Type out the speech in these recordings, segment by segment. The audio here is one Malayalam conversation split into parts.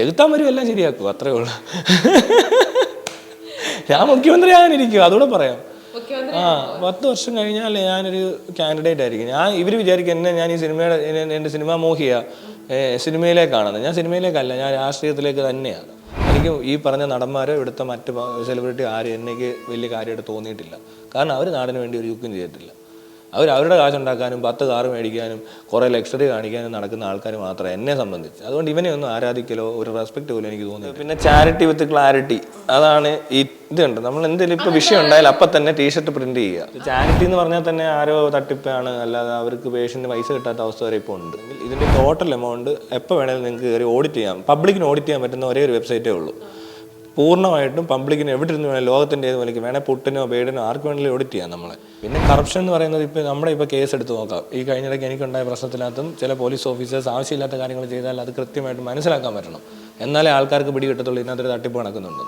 ചെകുത്താൻ വരും എല്ലാം ശരിയാക്കും. അത്രേ ഉള്ളൂ. ഞാൻ മുഖ്യമന്ത്രി ആകാനിരിക്കും അതുകൂടെ പറയാം. ആ പത്ത് വർഷം കഴിഞ്ഞാൽ ഞാനൊരു കാൻഡിഡേറ്റ് ആയിരിക്കും. ഞാൻ ഇവർ വിചാരിക്കും എന്നെ ഞാൻ ഈ സിനിമയുടെ എന്റെ സിനിമ മോഹിയ സിനിമയിലേക്കാണെന്ന് ഞാൻ സിനിമയിലേക്കല്ല ഞാൻ രാഷ്ട്രീയത്തിലേക്ക് തന്നെയാണ് എനിക്ക് ഈ പറഞ്ഞ നടന്മാരോ ഇവിടുത്തെ മറ്റ് സെലിബ്രിറ്റി ആരും എനിക്ക് വലിയ കാര്യമായിട്ട് തോന്നിയിട്ടില്ല. കാരണം അവർ നാടിന് വേണ്ടി ഒരു യുക്കും ചെയ്തിട്ടില്ല. അവർ അവരുടെ കാശുണ്ടാക്കാനും പത്ത് കാറ് മേടിക്കാനും കുറേ ലക്ഷറി കാണിക്കാനും നടക്കുന്ന ആൾക്കാർ മാത്രമേ എന്നെ സംബന്ധിച്ച്. അതുകൊണ്ട് ഇവനെ ഒന്നും ആരാധിക്കലോ ഒരു റെസ്പെക്റ്റ് പോലും എനിക്ക് തോന്നുന്നു പിന്നെ ചാരിറ്റി വിത്ത് ക്ലാരിറ്റി അതാണ് ഈ ഇതുണ്ട് നമ്മൾ എന്തെങ്കിലും ഇപ്പോൾ വിഷയം ഉണ്ടായാലും അപ്പം തന്നെ ടീഷർട്ട് പ്രിന്റ് ചെയ്യുക. ചാരിറ്റി എന്ന് പറഞ്ഞാൽ തന്നെ ആരോ തട്ടിപ്പാണ്. അല്ലാതെ അവർക്ക് പേഷ്യന്റ് പൈസ കിട്ടാത്ത അവസ്ഥ വരെ ഇപ്പോൾ ഉണ്ട്. ഇതിന്റെ ടോട്ടൽ എമൗണ്ട് എപ്പോൾ വേണമെങ്കിലും നിങ്ങൾക്ക് കയറി ഓഡിറ്റ് ചെയ്യാം. പബ്ലിക്കിന് ഓഡിറ്റ് ചെയ്യാൻ പറ്റുന്ന ഒരേ ഒരു വെബ്സൈറ്റേ ഉള്ളൂ. പൂർണമായിട്ടും പബ്ലിക്കിന് എവിടെ ഇരുന്ന് വേണേൽ ലോകത്തിന്റെ ഏത് വിലയ്ക്ക് വേണേൽ പുട്ടിനോ ബേഡിനോ ആർക്ക് വേണമെങ്കിലും ഓഡിറ്റ് ചെയ്യാം നമ്മളെ. പിന്നെ കറപ്ഷൻ എന്ന് പറയുന്നത് ഇപ്പോൾ നമ്മുടെ ഇപ്പോൾ കേസ് എടുത്ത് നോക്കാം. ഈ കഴിഞ്ഞിടയ്ക്ക് എനിക്കുണ്ടായ പ്രശ്നത്തിനകത്തും ചില പോലീസ് ഓഫീസേഴ്സ് ആവശ്യമില്ലാത്ത കാര്യങ്ങൾ ചെയ്താൽ അത് കൃത്യമായിട്ട് മനസ്സിലാക്കാൻ പറ്റണം. എന്നാലേ ആൾക്കാർക്ക് പിടി കിട്ടത്തുള്ളൂ ഇതിനകത്തൊരു തട്ടിപ്പ് നടക്കുന്നുണ്ട്.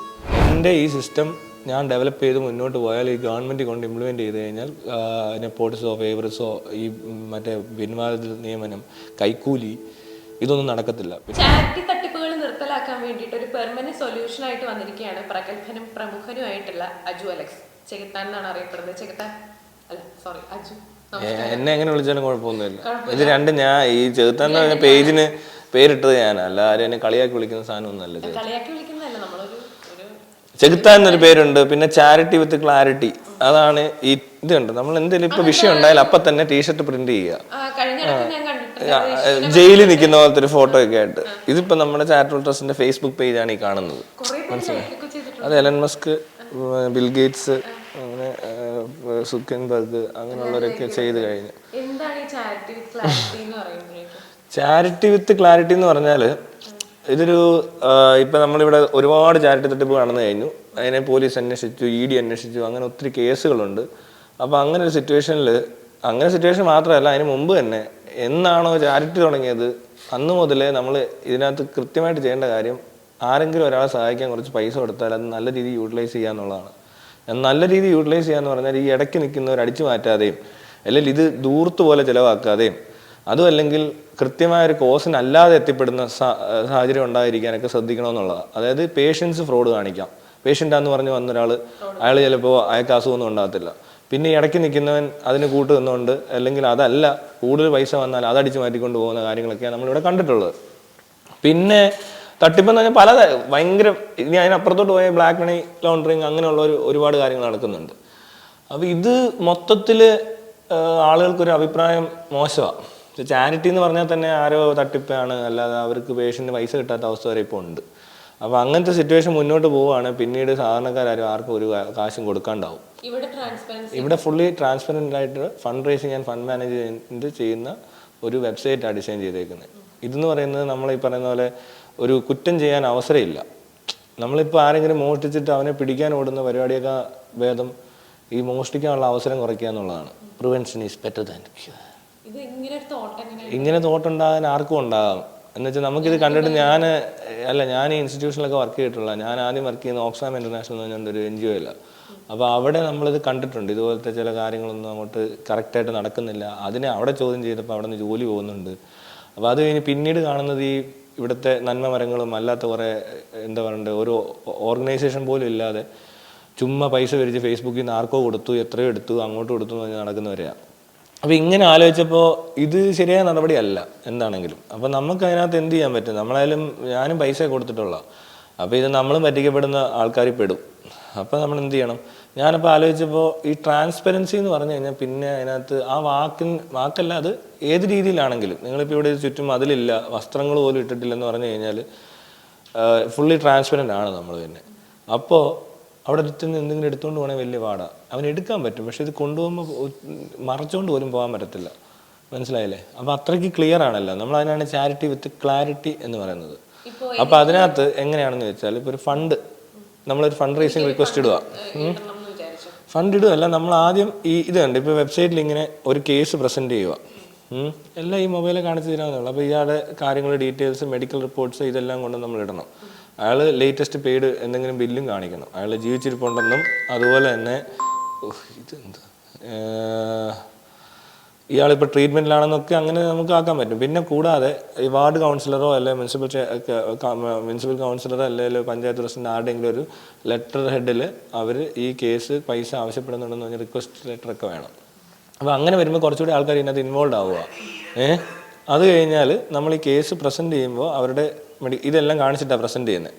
എന്റെ ഈ സിസ്റ്റം ഞാൻ ഡെവലപ്പ് ചെയ്ത് മുന്നോട്ട് പോയാൽ ഈ ഗവൺമെന്റ് കൊണ്ട് ഇംപ്ലിമെന്റ് ചെയ്ത് കഴിഞ്ഞാൽ നെപ്പോട്ടിസോ ഫേവറിസോ ഈ മറ്റേ പിൻവാതിൽ നിയമനം കൈക്കൂലി ഇതൊന്നും നടക്കത്തില്ല. ചാരിറ്റി തട്ടിപ്പുകൾ നിർത്തലാക്കാൻ വേണ്ടിയിട്ട് ഒരു പെർമനന്റ് സൊല്യൂഷൻ ആയിട്ട് വന്നിരിക്കുകയാണ് പ്രഗത്ഭനും പ്രമുഖനുമായിട്ടുള്ള അജു അലക്സ്. ചെകുത്താൻ എന്നാണ് അറിയപ്പെടുന്നത്? ചെകുത്താൻ? അല്ല സോറി അജു. എന്നെ എങ്ങനെ വിളിച്ചാലും കുഴപ്പമൊന്നുമില്ല. ഇത് രണ്ട് ഞാൻ ഈ ചെറുത്താൻ പറഞ്ഞ പേജിന് പേരിട്ടത് ഞാനാ അല്ല ആരും എന്നെ കളിയാക്കി വിളിക്കുന്ന സാധനമൊന്നുമല്ല ചെകുത്താൻ. എന്നൊരു പേരുണ്ട്. പിന്നെ ചാരിറ്റി വിത്ത് ക്ലാരിറ്റി. അതാണ് ഈ ഇതുണ്ട് നമ്മൾ എന്തെങ്കിലും ഇപ്പൊ വിഷയം ഉണ്ടായാലും അപ്പൊ തന്നെ ടീഷർട്ട് പ്രിന്റ് ചെയ്യുക ജയിലിൽ നിൽക്കുന്ന പോലത്തെ ഒരു ഫോട്ടോ ഒക്കെ ആയിട്ട്. ഇതിപ്പോ നമ്മുടെ ചാരിറ്റബിൾ ട്രസ്റ്റിന്റെ ഫേസ്ബുക്ക് പേജാണ് ഈ കാണുന്നത്. മനസ്സിലായി? അത് എലൻ മസ്ക് ബിൽ ഗേറ്റ്സ് അങ്ങനെ സുക്കൻബർഗ് അങ്ങനെയുള്ളവരൊക്കെ ചെയ്ത് കഴിഞ്ഞു. ചാരിറ്റി വിത്ത് ക്ലാരിറ്റി എന്ന് പറഞ്ഞാൽ ഇതൊരു ഇപ്പൊ നമ്മളിവിടെ ഒരുപാട് ചാരിറ്റി തട്ടിപ്പ് നടന്നു കഴിഞ്ഞു. അതിനെ പോലീസ് അന്വേഷിച്ചു ഇ ഡി അന്വേഷിച്ചു അങ്ങനെ ഒത്തിരി കേസുകളുണ്ട് അപ്പൊ അങ്ങനെ ഒരു സിറ്റുവേഷനിൽ അങ്ങനെ സിറ്റുവേഷൻ മാത്രമല്ല അതിന് മുമ്പ് തന്നെ എന്നാണോ ചാരിറ്റി തുടങ്ങിയത്? അന്ന് മുതലേ നമ്മൾ ഇതിനകത്ത് കൃത്യമായിട്ട് ചെയ്യേണ്ട കാര്യം ആരെങ്കിലും ഒരാളെ സഹായിക്കാൻ കുറച്ച് പൈസ കൊടുത്താൽ അത് നല്ല രീതിയിൽ യൂട്ടിലൈസ് ചെയ്യുക എന്നുള്ളതാണ്. നല്ല രീതിയിൽ യൂട്ടിലൈസ് ചെയ്യാന്ന് പറഞ്ഞാൽ ഈ ഇടയ്ക്ക് നിൽക്കുന്നവർ അടിച്ചു മാറ്റാതെയും അല്ലെങ്കിൽ ഇത് ദൂർത്ത് പോലെ ചിലവാക്കാതെയും അതും അല്ലെങ്കിൽ കൃത്യമായ ഒരു കോസിന് അല്ലാതെ എത്തിപ്പെടുന്ന സാഹചര്യം ഉണ്ടായിരിക്കാനൊക്കെ ശ്രദ്ധിക്കണമെന്നുള്ളതാണ്. അതായത് പേഷ്യൻസ് ഫ്രോഡ് കാണിക്കാം. പേഷ്യന്റാന്ന് പറഞ്ഞ് വന്നൊരാൾ അയാൾ ചിലപ്പോൾ അയാൾക്ക് അസുഖമൊന്നും ഉണ്ടാകത്തില്ല. പിന്നെ ഇടയ്ക്ക് നിൽക്കുന്നവൻ അതിന് കൂട്ട് നിന്നുകൊണ്ട് അല്ലെങ്കിൽ അതല്ല കൂടുതൽ പൈസ വന്നാൽ അതടിച്ച് മാറ്റിക്കൊണ്ട് പോകുന്ന കാര്യങ്ങളൊക്കെയാണ് നമ്മളിവിടെ കണ്ടിട്ടുള്ളത്. പിന്നെ തട്ടിപ്പെന്ന് പറഞ്ഞാൽ പല ഭയങ്കര ഇനി അതിനപ്പുറത്തോട്ട് പോയ ബ്ലാക്ക് മണി ലോണ്ടറിങ് അങ്ങനെയുള്ള ഒരു ഒരുപാട് കാര്യങ്ങൾ നടക്കുന്നുണ്ട്. അപ്പോൾ ഇത് മൊത്തത്തിൽ ആളുകൾക്കൊരു അഭിപ്രായം മോശമാണ് ചാരിറ്റി എന്ന് പറഞ്ഞാൽ തന്നെ ആരോ തട്ടിപ്പാണ് അല്ലാതെ അവർക്ക് പേഷ്യന്റ് പൈസ കിട്ടാത്ത അവസ്ഥ വരെ ഇപ്പോൾ ഉണ്ട്. അപ്പോൾ അങ്ങനത്തെ സിറ്റുവേഷൻ മുന്നോട്ട് പോവുകയാണ്. പിന്നീട് സാധാരണക്കാരും ആർക്കും ഒരു കാശും കൊടുക്കാണ്ടാവും. ഇവിടെ ഫുള്ളി ട്രാൻസ്പെറന്റ് ആയിട്ട് fund raising and fund management ചെയ്യുന്ന ഒരു വെബ്സൈറ്റാണ് ഡിസൈൻ ചെയ്തേക്കുന്നത് ഇതെന്ന് പറയുന്നത് നമ്മൾ ഈ പറയുന്ന പോലെ ഒരു കുറ്റം ചെയ്യാൻ അവസരമില്ല. നമ്മളിപ്പോൾ ആരെങ്കിലും മോഷ്ടിച്ചിട്ട് അവനെ പിടിക്കാൻ ഓടുന്ന പരിപാടിയൊക്കെ ഭേദം ഈ മോഷ്ടിക്കാനുള്ള അവസരം കുറയ്ക്കുക എന്നുള്ളതാണ്. പ്രിവെൻഷൻ ഈസ് ബെറ്റർ ദാൻ ഇങ്ങനെ തോട്ടുണ്ടാകാൻ ആർക്കും ഉണ്ടാകാം. എന്നുവെച്ചാൽ നമുക്കിത് കണ്ടിട്ട് ഞാൻ അല്ല ഞാൻ ഈ ഇൻസ്റ്റിറ്റ്യൂഷനിലൊക്കെ വർക്ക് ചെയ്തിട്ടുള്ള ഞാൻ ആദ്യം വർക്ക് ചെയ്യുന്ന ഓക്സാം ഇന്റർനാഷണൽ എന്ന് പറഞ്ഞ ഒരു എൻ ജി ഒ ഇല്ല അപ്പോൾ അവിടെ നമ്മളിത് കണ്ടിട്ടുണ്ട്. ഇതുപോലത്തെ ചില കാര്യങ്ങളൊന്നും അങ്ങോട്ട് കറക്റ്റായിട്ട് നടക്കുന്നില്ല. അതിനെ അവിടെ ചോദ്യം ചെയ്തപ്പോൾ അവിടെ നിന്ന് ജോലി പോകുന്നുണ്ട്. അപ്പോൾ അത് കഴിഞ്ഞ് പിന്നീട് കാണുന്നത് ഈ ഇവിടുത്തെ നന്മ മരങ്ങളും അല്ലാത്ത കുറേ എന്താ പറയണ്ടേ ഒരു ഓർഗനൈസേഷൻ പോലും ഇല്ലാതെ ചുമ്മാ പൈസ വരിച്ച് ഫേസ്ബുക്കിൽ നിന്ന് ആർക്കോ കൊടുത്തു എത്രയോ എടുത്തു അങ്ങോട്ട് കൊടുത്തു എന്ന് പറഞ്ഞ് നടക്കുന്നവരെയാണ് അപ്പോൾ ഇങ്ങനെ ആലോചിച്ചപ്പോൾ ഇത് ശരിയായ നടപടിയല്ല എന്താണെങ്കിലും. അപ്പോൾ നമുക്ക് അതിനകത്ത് എന്ത് ചെയ്യാൻ പറ്റും? നമ്മളായാലും ഞാനും പൈസ കൊടുത്തിട്ടുള്ള അപ്പോൾ ഇത് നമ്മളും പറ്റിക്കപ്പെടുന്ന ആൾക്കാർ പെടും അപ്പോൾ നമ്മൾ എന്ത് ചെയ്യണം? ഞാനപ്പോൾ ആലോചിച്ചപ്പോൾ ഈ ട്രാൻസ്പെറൻസി എന്ന് പറഞ്ഞു കഴിഞ്ഞാൽ പിന്നെ അതിനകത്ത് ആ വാക്കിൻ വാക്കല്ല അത് ഏത് രീതിയിലാണെങ്കിലും. നിങ്ങളിപ്പോൾ ഇവിടെ ചുറ്റും അതിലില്ല വസ്ത്രങ്ങൾ പോലും ഇട്ടിട്ടില്ലെന്ന് പറഞ്ഞു കഴിഞ്ഞാൽ ഫുള്ളി ട്രാൻസ്പെറന്റ് ആണ് നമ്മൾ തന്നെ. അപ്പോൾ അവിടെ നിന്ന് എന്തെങ്കിലും എടുത്തുകൊണ്ട് പോകണേ വലിയ പാടാണ് അവൻ എടുക്കാൻ പറ്റും പക്ഷെ ഇത് കൊണ്ടുപോകുമ്പോൾ മറച്ചുകൊണ്ട് പോലും പോകാൻ പറ്റത്തില്ല. മനസ്സിലായില്ലേ? അപ്പോൾ അത്രയ്ക്ക് ക്ലിയർ ആണല്ലോ. നമ്മൾ അതിനാണ് ചാരിറ്റി വിത്ത് ക്ലാരിറ്റി എന്ന് പറയുന്നത്. അപ്പോൾ അതിനകത്ത് എങ്ങനെയാണെന്ന് വെച്ചാൽ ഇപ്പോൾ ഒരു ഫണ്ട് നമ്മളൊരു ഫണ്ട് റേസിംഗ് റിക്വസ്റ്റ് ഇടുക ഫണ്ട് ഇടുകയല്ല നമ്മൾ ആദ്യം ഈ ഇത് കണ്ട് ഇപ്പോൾ വെബ്സൈറ്റിൽ ഇങ്ങനെ ഒരു കേസ് പ്രസന്റ് ചെയ്യുക എല്ലാം ഈ മൊബൈലിൽ കാണിച്ചു തരാമെന്നുള്ളൂ അപ്പോൾ ഇയാളുടെ കാര്യങ്ങൾ ഡീറ്റെയിൽസ് മെഡിക്കൽ റിപ്പോർട്ട്സ് ഇതെല്ലാം കൊണ്ട് നമ്മൾ ഇടണം. അയാൾ ലേറ്റസ്റ്റ് പെയ്ഡ് എന്തെങ്കിലും ബില്ലും കാണിക്കണം അയാൾ ജീവിച്ചിരിപ്പുണ്ടെന്നും അതുപോലെ തന്നെ ഇതെന്ത്? ഇയാളിപ്പോൾ ട്രീറ്റ്മെന്റിലാണെന്നൊക്കെ അങ്ങനെ നമുക്ക് ആക്കാൻ പറ്റും. പിന്നെ കൂടാതെ ഈ വാർഡ് കൗൺസിലറോ അല്ലെങ്കിൽ മുനിസിപ്പൽ മുനിസിപ്പൽ കൗൺസിലറോ അല്ലെങ്കിൽ പഞ്ചായത്ത് പ്രസിഡന്റ് ആരുടെയെങ്കിലും ഒരു ലെറ്റർ ഹെഡിൽ അവർ ഈ കേസ് പൈസ ആവശ്യപ്പെടുന്നുണ്ടെന്ന് പറഞ്ഞ റിക്വസ്റ്റ് ലെറ്ററൊക്കെ വേണം. അപ്പോൾ അങ്ങനെ വരുമ്പോൾ കുറച്ചുകൂടി ആൾക്കാർ ഇതിനകത്ത് ഇൻവോൾവ് ആവുക. ഏഹ് അത് കഴിഞ്ഞാൽ നമ്മൾ ഈ കേസ് പ്രസന്റ് ചെയ്യുമ്പോൾ അവരുടെ മെഡി ഇതെല്ലാം കാണിച്ചിട്ടാണ് പ്രസന്റ് ചെയ്യുന്നത്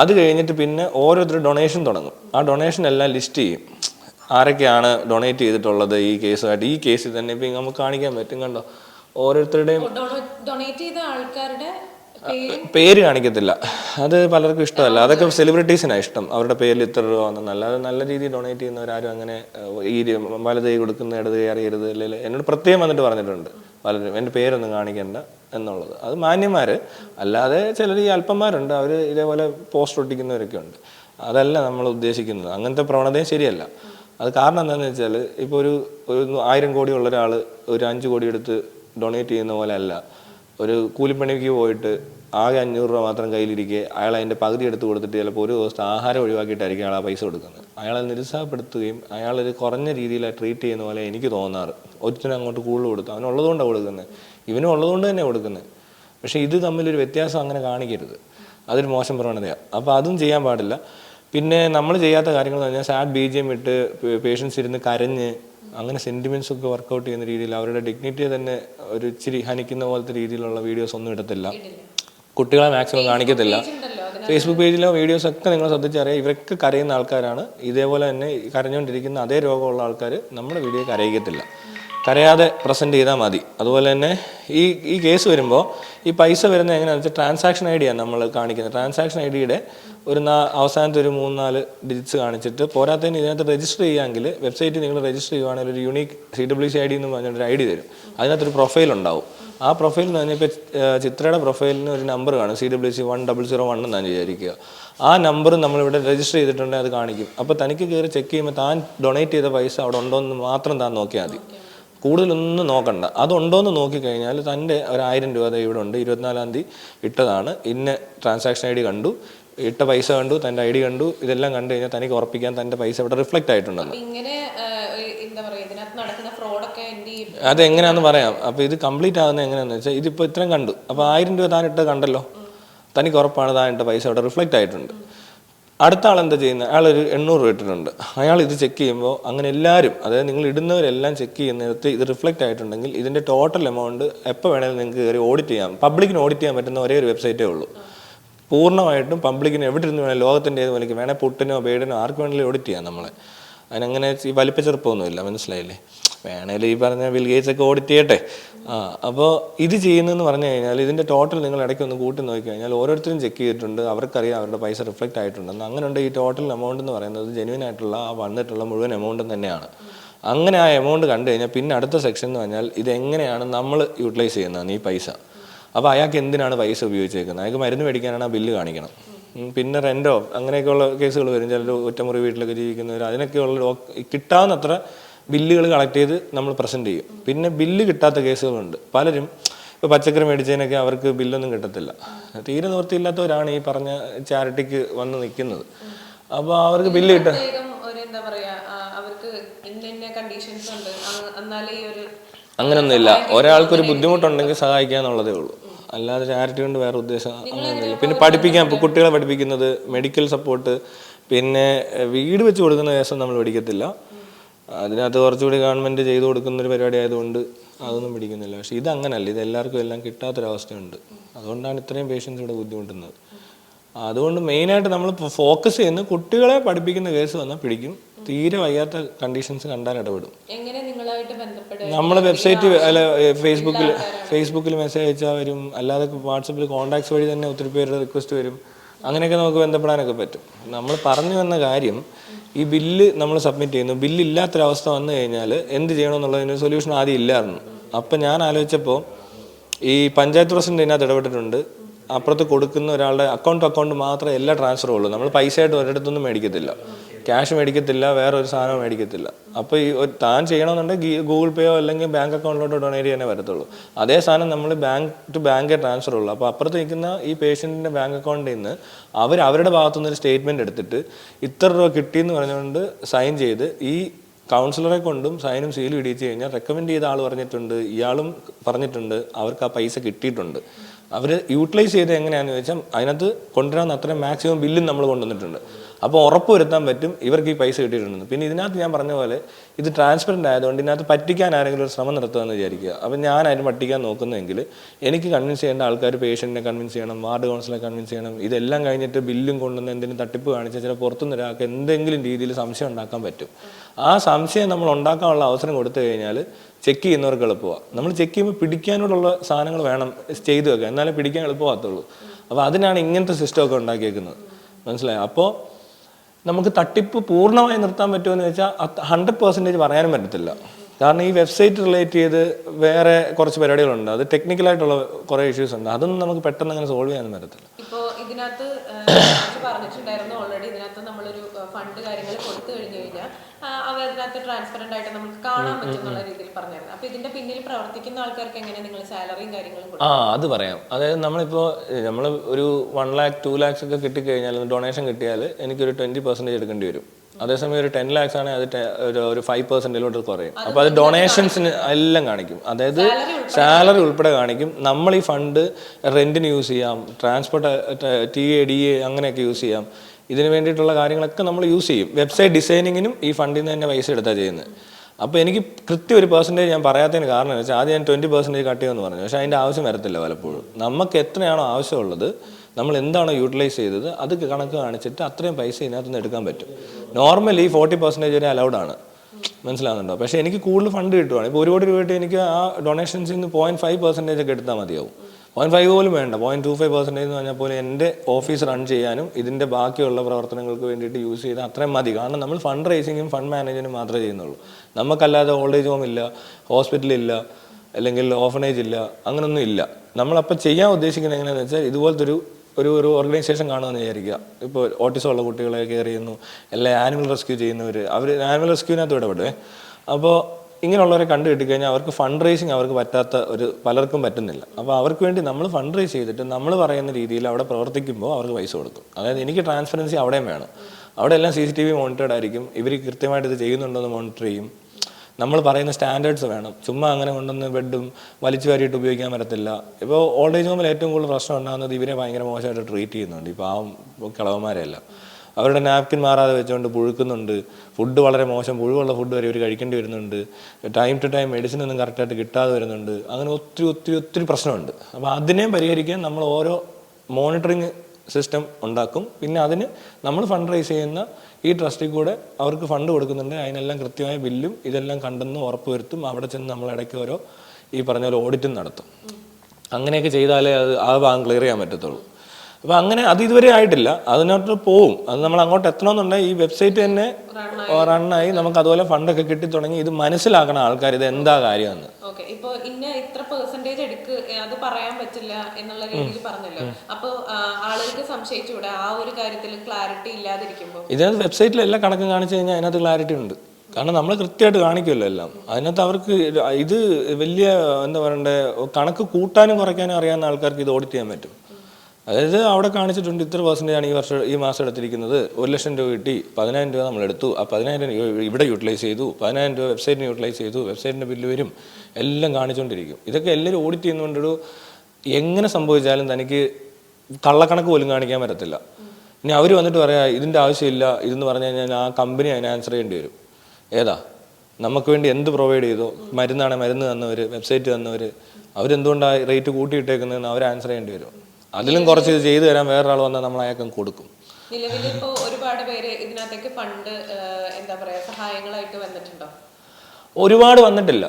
അത് കഴിഞ്ഞിട്ട് പിന്നെ ഓരോരുത്തർ ഡൊണേഷൻ തുടങ്ങും. ആ ഡൊണേഷൻ എല്ലാം ലിസ്റ്റ് ചെയ്യും. ആരൊക്കെയാണ് ഡൊണേറ്റ് ചെയ്തിട്ടുള്ളത് ഈ കേസുമായിട്ട് ഈ കേസിൽ തന്നെ ഇപ്പം നമുക്ക് കാണിക്കാൻ പറ്റും കണ്ടോ? ഓരോരുത്തരുടെയും ഡൊണേറ്റ് ചെയ്ത ആൾക്കാരുടെ പേര്? കാണിക്കത്തില്ല. അത് പലർക്കും ഇഷ്ടമല്ല. അതൊക്കെ സെലിബ്രിറ്റീസിനാണ് ഇഷ്ടം. അവരുടെ പേരിൽ ഇത്ര രൂപ വന്നല്ല അത് നല്ല രീതിയിൽ ഡൊണേറ്റ് ചെയ്യുന്നവരാരും അങ്ങനെ ഈ വലത് കൈ കൊടുക്കുന്ന ഇടത് കൈ അറിയരുത് അല്ലെങ്കിൽ എന്നോട് പ്രത്യേകം വന്നിട്ട് പറഞ്ഞിട്ടുണ്ട്. പലരും എന്റെ പേരൊന്നും കാണിക്കണ്ട എന്നുള്ളത്. അത് മാന്യന്മാർ അല്ലാതെ ചിലർ ഈ അല്പന്മാരുണ്ട്. അവർ ഇതേപോലെ പോസ്റ്റ് ഒട്ടിക്കുന്നവരൊക്കെ ഉണ്ട്. അതല്ല നമ്മൾ ഉദ്ദേശിക്കുന്നത്. അങ്ങനത്തെ പ്രവണതയും ശരിയല്ല. അത് കാരണം എന്താണെന്ന് വെച്ചാൽ ഇപ്പോൾ ഒരു ഒരു ആയിരം കോടി ഉള്ള ഒരാൾ ഒരു അഞ്ച് കോടി എടുത്ത് ഡൊണേറ്റ് ചെയ്യുന്ന പോലെ അല്ല. ഒരു കൂലിപ്പണിക്ക് പോയിട്ട് ആകെ അഞ്ഞൂറ് രൂപ മാത്രം കയ്യിലിരിക്കെ അയാൾ അതിന്റെ പകുതി എടുത്ത് കൊടുത്തിട്ട് ചിലപ്പോൾ ഒരു ദിവസത്തെ ആഹാരം ഒഴിവാക്കിയിട്ടായിരിക്കും അയാൾ ആ പൈസ കൊടുക്കുന്നത്. അയാളെ നിരുത്സാഹപ്പെടുത്തുകയും അയാളൊരു കുറഞ്ഞ രീതിയിൽ ട്രീറ്റ് ചെയ്യുന്ന പോലെ എനിക്ക് തോന്നാറ്. ഒരുത്തിനും അങ്ങോട്ട് കൂടുതൽ കൊടുത്തു അവനുള്ളതുകൊണ്ടാണ് കൊടുക്കുന്നത് ഇവനും ഉള്ളതുകൊണ്ട് തന്നെ കൊടുക്കുന്നത് പക്ഷേ ഇത് തമ്മിലൊരു വ്യത്യാസം അങ്ങനെ കാണിക്കരുത്. അതൊരു മോശം പ്രവണതയാണ് അപ്പോൾ അതും ചെയ്യാൻ പാടില്ല. പിന്നെ നമ്മൾ ചെയ്യാത്ത കാര്യങ്ങൾ എന്ന് പറഞ്ഞാൽ സാഡ് ബി ജി എം ഇട്ട് പേഷ്യൻസ് ഇരുന്ന് കരഞ്ഞ് അങ്ങനെ സെന്റിമെന്റ്സ് ഒക്കെ വർക്കൗട്ട് ചെയ്യുന്ന രീതിയിൽ അവരുടെ ഡിഗ്നിറ്റിയെ തന്നെ ഒരു ഇച്ചിരി ഹനിക്കുന്ന പോലത്തെ രീതിയിലുള്ള വീഡിയോസ് ഒന്നും ഇടത്തില്ല. കുട്ടികളെ മാക്സിമം കാണിക്കത്തില്ല. ഫേസ്ബുക്ക് പേജിലോ വീഡിയോസ് ഒക്കെ നിങ്ങൾ ശ്രദ്ധിച്ചറിയാം. ഇവരൊക്കെ കരയുന്ന ആൾക്കാരാണ്. ഇതേപോലെ തന്നെ കരഞ്ഞുകൊണ്ടിരിക്കുന്ന അതേ രോഗമുള്ള ആൾക്കാർ നമ്മുടെ വീഡിയോ കരയിക്കത്തില്ല. കരയാതെ പ്രസന്റ് ചെയ്താൽ മതി. അതുപോലെ തന്നെ ഈ ഈ കേസ് വരുമ്പോൾ ഈ പൈസ വരുന്നത് എങ്ങനെയാണെന്ന് വെച്ചാൽ ട്രാൻസാക്ഷൻ ഐ ഡിയാണ് നമ്മൾ കാണിക്കുന്നത്. ട്രാൻസാക്ഷൻ ഐ ഡിയുടെ ഒരു നാ അവസാനത്തെ ഒരു മൂന്ന് നാല് ഡിജിറ്റ്സ് കാണിച്ചിട്ട് പോരാത്തതിന് ഇതിനകത്ത് രജിസ്റ്റർ ചെയ്യാമെങ്കിൽ വെബ്സൈറ്റിൽ നിങ്ങൾ രജിസ്റ്റർ ചെയ്യുവാണെങ്കിൽ ഒരു unique C W C I D എന്ന് പറഞ്ഞൊരു ഐ ഡി തരും അതിനകത്തൊരു പ്രൊഫൈൽ ഉണ്ടാവും. ആ പ്രൊഫൈൽ എന്ന് പറഞ്ഞാൽ ഇപ്പോൾ ചിത്രയുടെ പ്രൊഫൈലിന് ഒരു നമ്പർ കാണും. C W C one double zero one എന്നാണ് വിചാരിക്കുക. ആ നമ്പർ നമ്മളിവിടെ രജിസ്റ്റർ ചെയ്തിട്ടുണ്ടെങ്കിൽ അത് കാണിക്കും. അപ്പോൾ തനിക്ക് കയറി ചെക്ക് ചെയ്യുമ്പോൾ താൻ ഡൊണേറ്റ് ചെയ്ത പൈസ അവിടെ ഉണ്ടോ എന്ന് മാത്രം താൻ നോക്കിയാൽ മതി. കൂടുതലൊന്നും നോക്കണ്ട. അതുണ്ടോ എന്ന് നോക്കിക്കഴിഞ്ഞാൽ തന്റെ ഒരു ആയിരം രൂപ ഇവിടെ ഉണ്ട് ഇരുപത്തിനാലാം തീയതി ഇട്ടതാണ്. ഇന്ന ട്രാൻസാക്ഷൻ ഐ ഡി കണ്ടു. ഇട്ട പൈസ കണ്ടു. തന്റെ ഐ ഡി കണ്ടു. ഇതെല്ലാം കണ്ടു കഴിഞ്ഞാൽ തനിക്ക് ഉറപ്പിക്കാൻ തന്റെ പൈസ ഇവിടെ റിഫ്ലക്റ്റ് ആയിട്ടുണ്ടെന്ന്. അത് പറയാം അപ്പോൾ ഇത് കംപ്ലീറ്റ് ആകുന്നത് എങ്ങനെയാണെന്ന് വെച്ചാൽ ഇതിപ്പോൾ ഇത്രയും കണ്ടു. അപ്പോൾ ആയിരം രൂപ താൻ ഇട്ട് കണ്ടല്ലോ. തനിക്ക് ഉറപ്പാണ് താൻ ഇട്ട പൈസ അവിടെ റിഫ്ലക്റ്റ് ആയിട്ടുണ്ട്. അടുത്ത ആൾ എന്താ ചെയ്യുന്നത്? അയാൾ ഒരു എണ്ണൂറ് ഇട്ടിട്ടുണ്ട്. അയാൾ ഇത് ചെക്ക് ചെയ്യുമ്പോൾ അങ്ങനെ എല്ലാവരും അതായത് നിങ്ങൾ ഇടുന്നവരെല്ലാം ചെക്ക് ചെയ്യുന്നിടത്ത് ഇത് റിഫ്ലക്റ്റ് ആയിട്ടുണ്ടെങ്കിൽ ഇതിന്റെ ടോട്ടൽ എമൗണ്ട് എപ്പോൾ വേണമെങ്കിലും നിങ്ങൾക്ക് കയറി ഓഡിറ്റ് ചെയ്യാം. പബ്ലിക്കിന് ഓഡിറ്റ് ചെയ്യാൻ പറ്റുന്ന ഒരേ ഒരു വെബ്സൈറ്റേ ഉള്ളൂ പൂർണമായിട്ടും പബ്ലിക്കിന് എവിടെ ഇരുന്ന് വേണേൽ ലോകത്തിന്റെ ഏത് വിലയ്ക്ക് വേണേൽ പുട്ടിനോ ബേഡിനോ ആർക്ക് വേണമെങ്കിലും ഓഡിറ്റ് ചെയ്യാം നമ്മളെ. അതിനങ്ങനെ ഈ വലിപ്പച്ചെറുപ്പമൊന്നുമില്ല മനസ്സിലായില്ലേ? വേണേൽ ഈ പറഞ്ഞ ബിൽഗേറ്റ്സ് ഒക്കെ ഓഡിറ്റ് ചെയ്യട്ടെ. ആ അപ്പോൾ ഇത് ചെയ്യുന്നതെന്ന് പറഞ്ഞു കഴിഞ്ഞാൽ ഇതിന്റെ ടോട്ടൽ നിങ്ങൾ ഇടയ്ക്ക് ഒന്ന് കൂട്ടി നോക്കി കഴിഞ്ഞാൽ ഓരോരുത്തരും ചെക്ക് ചെയ്തിട്ടുണ്ട്. അവർക്കറിയാം അവരുടെ പൈസ റിഫ്ലക്റ്റ് ആയിട്ടുണ്ടെന്ന് അങ്ങനെ ഉണ്ട് ഈ ടോട്ടൽ എമൗണ്ട് എന്ന് പറയുന്നത് ജെന്യൂൻ ആയിട്ടുള്ള ആ വന്നിട്ടുള്ള മുഴുവൻ എമൗണ്ടും തന്നെയാണ്. അങ്ങനെ ആ എമൗണ്ട് കണ്ടു കഴിഞ്ഞാൽ പിന്നെ അടുത്ത സെക്ഷൻ എന്ന് പറഞ്ഞാൽ ഇതെങ്ങനെയാണ് നമ്മൾ യൂട്ടിലൈസ് ചെയ്യുന്നതാണ് ഈ പൈസ. അപ്പോൾ അയാൾക്ക് എന്തിനാണ് പൈസ ഉപയോഗിച്ചേക്കുന്നത്? അയാൾക്ക് മരുന്ന് മേടിക്കാനാണ് ആ ബില്ല് കാണിക്കണം. പിന്നെ റെന്റോ അങ്ങനെയൊക്കെയുള്ള കേസുകൾ വരും. ചിലർ ഒറ്റമുറി വീട്ടിലൊക്കെ ജീവിക്കുന്നവർ അതിനൊക്കെയുള്ള കിട്ടാവുന്നത്ര ബില്ലുകൾ കളക്ട് ചെയ്ത് നമ്മൾ പ്രസന്റ് ചെയ്യും. പിന്നെ ബില്ല് കിട്ടാത്ത കേസുകളുണ്ട്. പലരും ഇപ്പോൾ പച്ചക്കറി മേടിച്ചതിനൊക്കെ അവർക്ക് ബില്ലൊന്നും കിട്ടത്തില്ല. തീരെ നിവൃത്തിയില്ലാത്തവരാണ് ഈ പറഞ്ഞ ചാരിറ്റിക്ക് വന്ന് നിൽക്കുന്നത്. അപ്പോൾ അവർക്ക് ബില്ല് കിട്ടാൻ അങ്ങനൊന്നും ഇല്ല ഒരാൾക്കൊരു ബുദ്ധിമുട്ടുണ്ടെങ്കിൽ സഹായിക്കുക എന്നുള്ളതേ ഉള്ളൂ. അല്ലാതെ ചാരിറ്റി കൊണ്ട് വേറെ ഉദ്ദേശം അങ്ങനെയൊന്നുമില്ല പിന്നെ പഠിപ്പിക്കാൻ ഇപ്പോൾ കുട്ടികളെ പഠിപ്പിക്കുന്നത് മെഡിക്കൽ സപ്പോർട്ട് പിന്നെ വീട് വെച്ച് കൊടുക്കുന്ന കേസം നമ്മൾ പിടിക്കത്തില്ല അതിനകത്ത് കുറച്ചുകൂടി ഗവൺമെന്റ് ചെയ്തു കൊടുക്കുന്ന ഒരു പരിപാടി ആയതുകൊണ്ട് അതൊന്നും പിടിക്കുന്നില്ല. പക്ഷേ ഇത് അങ്ങനല്ല ഇത് എല്ലാവർക്കും എല്ലാം കിട്ടാത്തൊരവസ്ഥയുണ്ട്. അതുകൊണ്ടാണ് ഇത്രയും പേഷ്യൻസ് ഇവിടെ ബുദ്ധിമുട്ടുന്നത്. അതുകൊണ്ട് മെയിനായിട്ട് നമ്മൾ ഫോക്കസ് ചെയ്യുന്ന കുട്ടികളെ പഠിപ്പിക്കുന്ന കേസ് വന്നാൽ പിടിക്കും. തീരെ വയ്യാത്ത കണ്ടീഷൻസ് കണ്ടാൽ ഇടപെടും. നമ്മൾ വെബ്സൈറ്റ് അല്ല ഫേസ്ബുക്കിൽ ഫേസ്ബുക്കിൽ മെസ്സേജ് അയച്ചാൽ വരും. അല്ലാതെ വാട്സപ്പിൽ കോൺടാക്ട്സ് വഴി തന്നെ ഒത്തിരി പേരുടെ റിക്വസ്റ്റ് വരും. അങ്ങനെയൊക്കെ നമുക്ക് ബന്ധപ്പെടാനൊക്കെ പറ്റും. നമ്മൾ പറഞ്ഞു വന്ന കാര്യം ഈ ബില്ല് നമ്മൾ സബ്മിറ്റ് ചെയ്യുന്നു. ബില്ല് ഇല്ലാത്തൊരവസ്ഥ വന്നു കഴിഞ്ഞാൽ എന്ത് ചെയ്യണമെന്നുള്ളതിന് സൊല്യൂഷൻ ആദ്യം ഇല്ലായിരുന്നു. അപ്പം ഞാൻ ആലോചിച്ചപ്പോൾ ഈ പഞ്ചായത്ത് പ്രസിഡന്റ് ഇതിനകത്ത് ഇടപെട്ടിട്ടുണ്ട്. അപ്പുറത്ത് കൊടുക്കുന്ന ഒരാളുടെ അക്കൗണ്ട് അക്കൗണ്ട് മാത്രമേ എല്ലാ ട്രാൻസ്ഫറും ഉള്ളൂ. നമ്മൾ പൈസ ആയിട്ട് ഒരിടത്തൊന്നും മേടിക്കത്തില്ല. ക്യാഷ് മേടിക്കത്തില്ല വേറെ ഒരു സാധനം മേടിക്കത്തില്ല. അപ്പോൾ ഈ ഒരു താൻ ചെയ്യണമെന്നുണ്ടെങ്കിൽ ഗൂഗിൾ പേയോ അല്ലെങ്കിൽ ബാങ്ക് അക്കൗണ്ടിലോട്ട് ഡൊണേറ്റ് ചെയ്യാനേ വരത്തുള്ളൂ അതേ സാധനം നമ്മൾ ബാങ്ക് ടു ബാങ്കേ ട്രാൻസ്ഫർ ഉള്ളൂ. അപ്പോൾ അപ്പുറത്ത് നിൽക്കുന്ന ഈ പേഷ്യന്റിന്റെ ബാങ്ക് അക്കൗണ്ടിൽ നിന്ന് അവർ അവരുടെ ഭാഗത്തുനിന്ന് ഒരു സ്റ്റേറ്റ്മെന്റ് എടുത്തിട്ട് ഇത്ര രൂപ കിട്ടിയെന്ന് പറഞ്ഞുകൊണ്ട് സൈൻ ചെയ്ത് ഈ കൗൺസിലറെ കൊണ്ടും സൈനും സീലും ഇടിച്ചു കഴിഞ്ഞാൽ റെക്കമെൻഡ് ചെയ്ത ആൾ പറഞ്ഞിട്ടുണ്ട് ഇയാളും പറഞ്ഞിട്ടുണ്ട് അവർക്ക് ആ പൈസ കിട്ടിയിട്ടുണ്ട്. അവർ യൂട്ടിലൈസ് ചെയ്ത് എങ്ങനെയാണെന്ന് ചോദിച്ചാൽ അതിനകത്ത് കൊണ്ടുവരാവുന്ന അത്രയും മാക്സിമം ബില്ലും നമ്മൾ കൊണ്ടുവന്നിട്ടുണ്ട്. അപ്പോൾ ഉറപ്പ് വരുത്താൻ പറ്റും ഇവർക്ക് ഈ പൈസ കിട്ടിയിട്ടുണ്ടെന്ന്. പിന്നെ ഇതിനകത്ത് ഞാൻ പറഞ്ഞ പോലെ ഇത് ട്രാൻസ്പെറന്റ് ആയതുകൊണ്ട് ഇതിനകത്ത് പറ്റിക്കാൻ ആരെങ്കിലും ഒരു ശ്രമം നടത്തുകയെന്ന് വിചാരിക്കുക. അപ്പം ഞാൻ അതിന് പറ്റിക്കാൻ നോക്കുന്നെങ്കിൽ എനിക്ക് കൺവിൻസ് ചെയ്യേണ്ട ആൾക്കാർ പേഷ്യന്റിനെ കൺവിൻസ് ചെയ്യണം വാർഡ് കൗൺസിലെ കൺവിൻസ് ചെയ്യണം ഇതെല്ലാം കഴിഞ്ഞിട്ട് ബില്ലും കൊണ്ടുവന്ന് എന്തെങ്കിലും തട്ടിപ്പ് കാണിച്ചാൽ ചില പുറത്തുനിന്ന് ഒരാൾക്ക് എന്തെങ്കിലും രീതിയിൽ സംശയം ഉണ്ടാക്കാൻ പറ്റും. ആ സംശയം നമ്മൾ ഉണ്ടാക്കാനുള്ള അവസരം കൊടുത്തു കഴിഞ്ഞാൽ ചെക്ക് ചെയ്യുന്നവർക്ക് എളുപ്പമാണ് നമ്മൾ ചെക്ക് ചെയ്യുമ്പോൾ പിടിക്കാനോടുള്ള സാധനങ്ങൾ വേണം ചെയ്തു വെക്കുക എന്നാലേ പിടിക്കാൻ എളുപ്പമാകത്തുള്ളൂ. അപ്പോൾ അതിനാണ് ഇങ്ങനത്തെ സിസ്റ്റമൊക്കെ ഉണ്ടാക്കിയേക്കുന്നത്. മനസ്സിലായോ? അപ്പോൾ നമുക്ക് തട്ടിപ്പ് പൂർണമായി നിർത്താൻ പറ്റുമെന്ന് വെച്ചാൽ ഹൺഡ്രഡ് പെർസെന്റേജ് പറയാനും പറ്റത്തില്ല. കാരണം ഈ വെബ്സൈറ്റ് റിലേറ്റ് ചെയ്ത് വേറെ കുറച്ച് പരിപാടികളുണ്ട്. അത് ടെക്നിക്കലായിട്ടുള്ള കുറേ ഇഷ്യൂസ് ഉണ്ട്. അതൊന്നും നമുക്ക് പെട്ടെന്ന് അങ്ങനെ സോൾവ് ചെയ്യാനും പറ്റത്തില്ല. ഇതിനകത്ത് പറഞ്ഞിട്ടുണ്ടായിരുന്നു ഓൾറെഡി ഇതിനകത്ത് നമ്മളൊരു ഫണ്ട് കാര്യങ്ങൾ കൊടുത്തു കഴിഞ്ഞു കഴിഞ്ഞാൽ അവരതിനകത്ത് ട്രാൻസ്പെറന്റ് ആയിട്ട് നമുക്ക് കാണാൻ പറ്റും എന്നുള്ള രീതിയിൽ പറഞ്ഞായിരുന്നു. അപ്പൊ ഇതിന്റെ പിന്നിൽ പ്രവർത്തിക്കുന്ന ആൾക്കാർക്ക് എങ്ങനെ നിങ്ങൾ സാലറിയും കാര്യങ്ങളും ആ അത് പറയാം. അതായത് നമ്മളിപ്പോ നമ്മൾ ഒരു വൺ ലാക്ക് ടു ലാക്സ് ഒക്കെ കിട്ടിക്കഴിഞ്ഞാൽ ഡൊണേഷൻ കിട്ടിയാൽ എനിക്കൊരു ട്വന്റി പെർസെന്റേജ് എടുക്കേണ്ടി വരും. അതേസമയം ഒരു ടെൻ ലാക്സ് ആണെങ്കിൽ അത് ഒരു- ഒരു ഫൈവ് പെർസെന്റിലോട്ട് കുറയും. അപ്പോൾ അത് ഡൊണേഷൻസിന് എല്ലാം കാണിക്കും. അതായത് സാലറി ഉൾപ്പെടെ കാണിക്കും. നമ്മൾ ഈ ഫണ്ട് റെന്റിന് യൂസ് ചെയ്യാം. Transport T A D A അങ്ങനെയൊക്കെ യൂസ് ചെയ്യാം. ഇതിന് വേണ്ടിയിട്ടുള്ള കാര്യങ്ങളൊക്കെ നമ്മൾ യൂസ് ചെയ്യും. വെബ്സൈറ്റ് ഡിസൈനിങ്ങിനും ഈ ഫണ്ടിൽ നിന്ന് തന്നെ പൈസ എടുത്താൽ ചെയ്യുന്നത്. അപ്പോൾ എനിക്ക് കൃത്യ ഒരു പെർസെന്റേജ് ഞാൻ പറയാത്തതിന് കാരണം എന്ന് വെച്ചാൽ ആദ്യം ഞാൻ ട്വന്റി പെർസെന്റേജ് കട്ട് ചെയ്യുമെന്ന് പറഞ്ഞു. പക്ഷേ അതിന്റെ ആവശ്യം വരത്തില്ല പലപ്പോഴും. നമുക്ക് എത്രയാണോ ആവശ്യമുള്ളത് നമ്മൾ എന്താണോ യൂട്ടിലൈസ് ചെയ്തത് അത് കണക്ക് കാണിച്ചിട്ട് അത്രയും പൈസ ഇതിനകത്ത് നിന്ന് എടുക്കാൻ പറ്റും. നോർമലി ഫോർട്ടി പെർസെന്റേജ് വരെ അലൗഡ് ആണ്. മനസ്സിലാകുന്നുണ്ടോ പക്ഷേ എനിക്ക് കൂടുതൽ ഫണ്ട് കിട്ടുവാണ്. ഇപ്പോൾ ഒരു കോടി രൂപയായിട്ട് എനിക്ക് ആ ഡൊണേഷൻസിൽ നിന്ന് പോയിന്റ് ഫൈവ് പെർസെന്റേജ് ഒക്കെ എടുത്താൽ മതിയാവും. പോയിന്റ് ഫൈവ് പോലും വേണ്ട. പോയിന്റ് ടു ഫൈവ് പെർസെന്റേജ് എന്ന് പറഞ്ഞാൽ പോലെ എന്റെ ഓഫീസ് റൺ ചെയ്യാനും ഇതിന്റെ ബാക്കിയുള്ള പ്രവർത്തനങ്ങൾക്ക് വേണ്ടിയിട്ട് യൂസ് ചെയ്താൽ അത്രയും മതി. കാരണം നമ്മൾ ഫണ്ട് റേസിങ്ങും ഫണ്ട് മാനേജ്മെന്റും മാത്രമേ ചെയ്യുന്നുള്ളൂ. നമുക്കല്ലാതെ ഓൾഡ് ഏജ് ഹോം ഇല്ല ഹോസ്പിറ്റലില്ല അല്ലെങ്കിൽ ഓഫനേജ് ഇല്ല അങ്ങനൊന്നും ഇല്ല. നമ്മളപ്പോൾ ചെയ്യാൻ ഉദ്ദേശിക്കുന്നത് എങ്ങനെയാണെന്ന് വെച്ചാൽ ഇതുപോലത്തെ ഒരു ഒരു ഒരു ഓർഗനൈസേഷൻ കാണുമെന്ന് വിചാരിക്കുക. ഇപ്പോൾ ഓട്ടിസം ഉള്ള കുട്ടികളെ കെയർ ചെയ്യുന്നു അല്ലെ ആനിമൽ റെസ്ക്യൂ ചെയ്യുന്നവർ അവർ ആനിമൽ റെസ്ക്യൂവിനകത്ത് ഇടപെടുവേ. അപ്പോൾ ഇങ്ങനെയുള്ളവരെ കണ്ടു കിട്ടിക്കഴിഞ്ഞാൽ അവർക്ക് ഫണ്ട് റേസിങ് അവർക്ക് പറ്റാത്ത ഒരു പലർക്കും പറ്റുന്നില്ല. അപ്പോൾ അവർക്ക് വേണ്ടി നമ്മൾ ഫണ്ട് റേസ് ചെയ്തിട്ട് നമ്മൾ പറയുന്ന രീതിയിൽ അവിടെ പ്രവർത്തിക്കുമ്പോൾ അവർക്ക് പൈസ കൊടുക്കും. അതായത് എനിക്ക് ട്രാൻസ്പെറൻസി അവിടെയും വേണം. അവിടെ എല്ലാം C C T V monitored ആയിരിക്കും. ഇവർ കൃത്യമായിട്ട് ഇത് ചെയ്യുന്നുണ്ടോ എന്ന് മോണിറ്റർ ചെയ്യും. നമ്മൾ പറയുന്ന സ്റ്റാൻഡേർഡ്സ് വേണം. ചുമ്മാ അങ്ങനെ കൊണ്ടുവന്ന് ബെഡും വലിച്ചു വാരിയിട്ട് ഉപയോഗിക്കാൻ പറ്റത്തില്ല. ഇപ്പോൾ ഓൾഡ് ഏജ് ഹോമിൽ ഏറ്റവും കൂടുതൽ പ്രശ്നം ഉണ്ടാകുന്നത് ഇവരെ ഭയങ്കര മോശമായിട്ട് ട്രീറ്റ് ചെയ്യുന്നുണ്ട്. ഇപ്പോൾ ആ കിളവന്മാരെയല്ല. അവരുടെ നാപ്കിൻ മാറാതെ വെച്ചുകൊണ്ട് പുഴുക്കുന്നുണ്ട്. ഫുഡ് വളരെ മോശം. പുഴുവുള്ള ഫുഡ് വരെ ഇവർ കഴിക്കേണ്ടി വരുന്നുണ്ട്. ടൈം ടു ടൈം മെഡിസിൻ ഒന്നും കറക്റ്റായിട്ട് കിട്ടാതെ വരുന്നുണ്ട്. അങ്ങനെ ഒത്തിരി ഒത്തിരി ഒത്തിരി പ്രശ്നമുണ്ട്. അപ്പോൾ അതിനെയും പരിഹരിക്കാൻ നമ്മൾ ഓരോ മോണിറ്ററിങ് സിസ്റ്റം ഉണ്ടാക്കും. പിന്നെ അതിന് നമ്മൾ ഫണ്ട് റൈസ് ചെയ്യുന്ന ഈ ട്രസ്റ്റിൽ കൂടെ അവർക്ക് ഫണ്ട് കൊടുക്കുന്നുണ്ട്. അതിനെല്ലാം കൃത്യമായ ബില്ലും ഇതെല്ലാം കണ്ടെന്ന് ഉറപ്പ് വരുത്തും അവിടെ ചെന്ന് നമ്മൾ ഇടയ്ക്ക് ഓരോ ഈ പറഞ്ഞ പോലെ ഓഡിറ്റും നടത്തും. അങ്ങനെയൊക്കെ ചെയ്താലേ അത് ആ ഭാഗം ക്ലിയർ ചെയ്യാൻ പറ്റത്തുള്ളൂ. അപ്പോൾ അങ്ങനെ അത് ഇതുവരെ ആയിട്ടില്ല. അതിനകത്ത് പോവും. അത് നമ്മൾ അങ്ങോട്ട് എത്തണമെന്നുണ്ടെങ്കിൽ ഈ വെബ്സൈറ്റ് തന്നെ റണ്ണായി നമുക്ക് അതുപോലെ ഫണ്ടൊക്കെ കിട്ടി തുടങ്ങി ഇത് മനസ്സിലാക്കണം ആൾക്കാർ ഇത് എന്താ കാര്യമെന്ന്. ഇപ്പൊ ഇന്ന ഇത്ര പെർസെന്റേജ് എടുക്ക് അത് പറയാൻ പറ്റില്ല എന്നുള്ള രീതിയിൽ പറഞ്ഞല്ലോ. അപ്പോൾ ആളുകൾക്ക് സംശയിച്ചുകൂടെ? ആ ഒരു കാര്യത്തിൽ ക്ലാരിറ്റി ഇല്ലാതിരിക്കുമ്പോൾ ഇതിനകത്ത് വെബ്സൈറ്റിൽ എല്ലാ കണക്കും കാണിച്ചു കഴിഞ്ഞാൽ അതിനകത്ത് ക്ലാരിറ്റി ഉണ്ട്. കാരണം നമ്മൾ കൃത്യമായിട്ട് കാണിക്കുമല്ലോ എല്ലാം. അതിനകത്ത് അവർക്ക് ഇത് വലിയ എന്താ പറയണ്ടേ കണക്ക് കൂട്ടാനും കുറയ്ക്കാനും അറിയാവുന്ന ആൾക്കാർക്ക് ഇത് ഓഡിറ്റ് ചെയ്യാൻ പറ്റും. അതായത് അവിടെ കാണിച്ചിട്ടുണ്ട് ഇത്ര ആണ് ഈ വർഷം ഈ മാസം എടുത്തിരിക്കുന്നത്. ഒരു ലക്ഷം രൂപ കിട്ടി പതിനായിരം രൂപ നമ്മൾ എടുത്തു. ആ പതിനായിരം ഇവിടെ യൂട്ടിലൈസ് ചെയ്തു. പതിനായിരം രൂപ വെബ്സൈറ്റിന് യൂട്ടിലൈസ് ചെയ്തു. വെബ്സൈറ്റിന്റെ ബില്ല് വരും. എല്ലാം കാണിച്ചുകൊണ്ടിരിക്കും ഇതൊക്കെ എല്ലാവരും ഓഡിറ്റ് ചെയ്യുന്നതുകൊണ്ടൊരു എങ്ങനെ സംഭവിച്ചാലും തനിക്ക് കള്ളക്കണക്ക് പോലും കാണിക്കാൻ പറ്റത്തില്ല. ഇനി അവർ വന്നിട്ട് പറയാ ഇതിന്റെ ആവശ്യമില്ല. ഇതെന്ന് പറഞ്ഞു കഴിഞ്ഞാൽ ആ കമ്പനി അതിന് ആൻസർ ചെയ്യേണ്ടി വരും. ഏതാ? നമുക്ക് വേണ്ടി എന്ത് പ്രൊവൈഡ് ചെയ്തോ? മരുന്നാണ് മരുന്ന് തന്നവർ വെബ്സൈറ്റ് തന്നവർ അവരെന്തുകൊണ്ടാണ് റേറ്റ് കൂട്ടിയിട്ടേക്കുന്നതെന്ന് അവർ ആൻസർ ചെയ്യേണ്ടി വരും. അതിലും കുറച്ച് ഇത് ചെയ്തു തരാൻ വേറൊരാൾ വന്നാൽ നമ്മൾ അയാൾക്കും കൊടുക്കും. നിലവിൽ ഇപ്പോ ഒരുപാട് പേര് ഇതിനകത്തേക്ക് ഫണ്ട് എന്താ പറയാ സഹായങ്ങളായിട്ട് വന്നിട്ടുണ്ടോ? ഒരുപാട് വന്നിട്ടില്ല.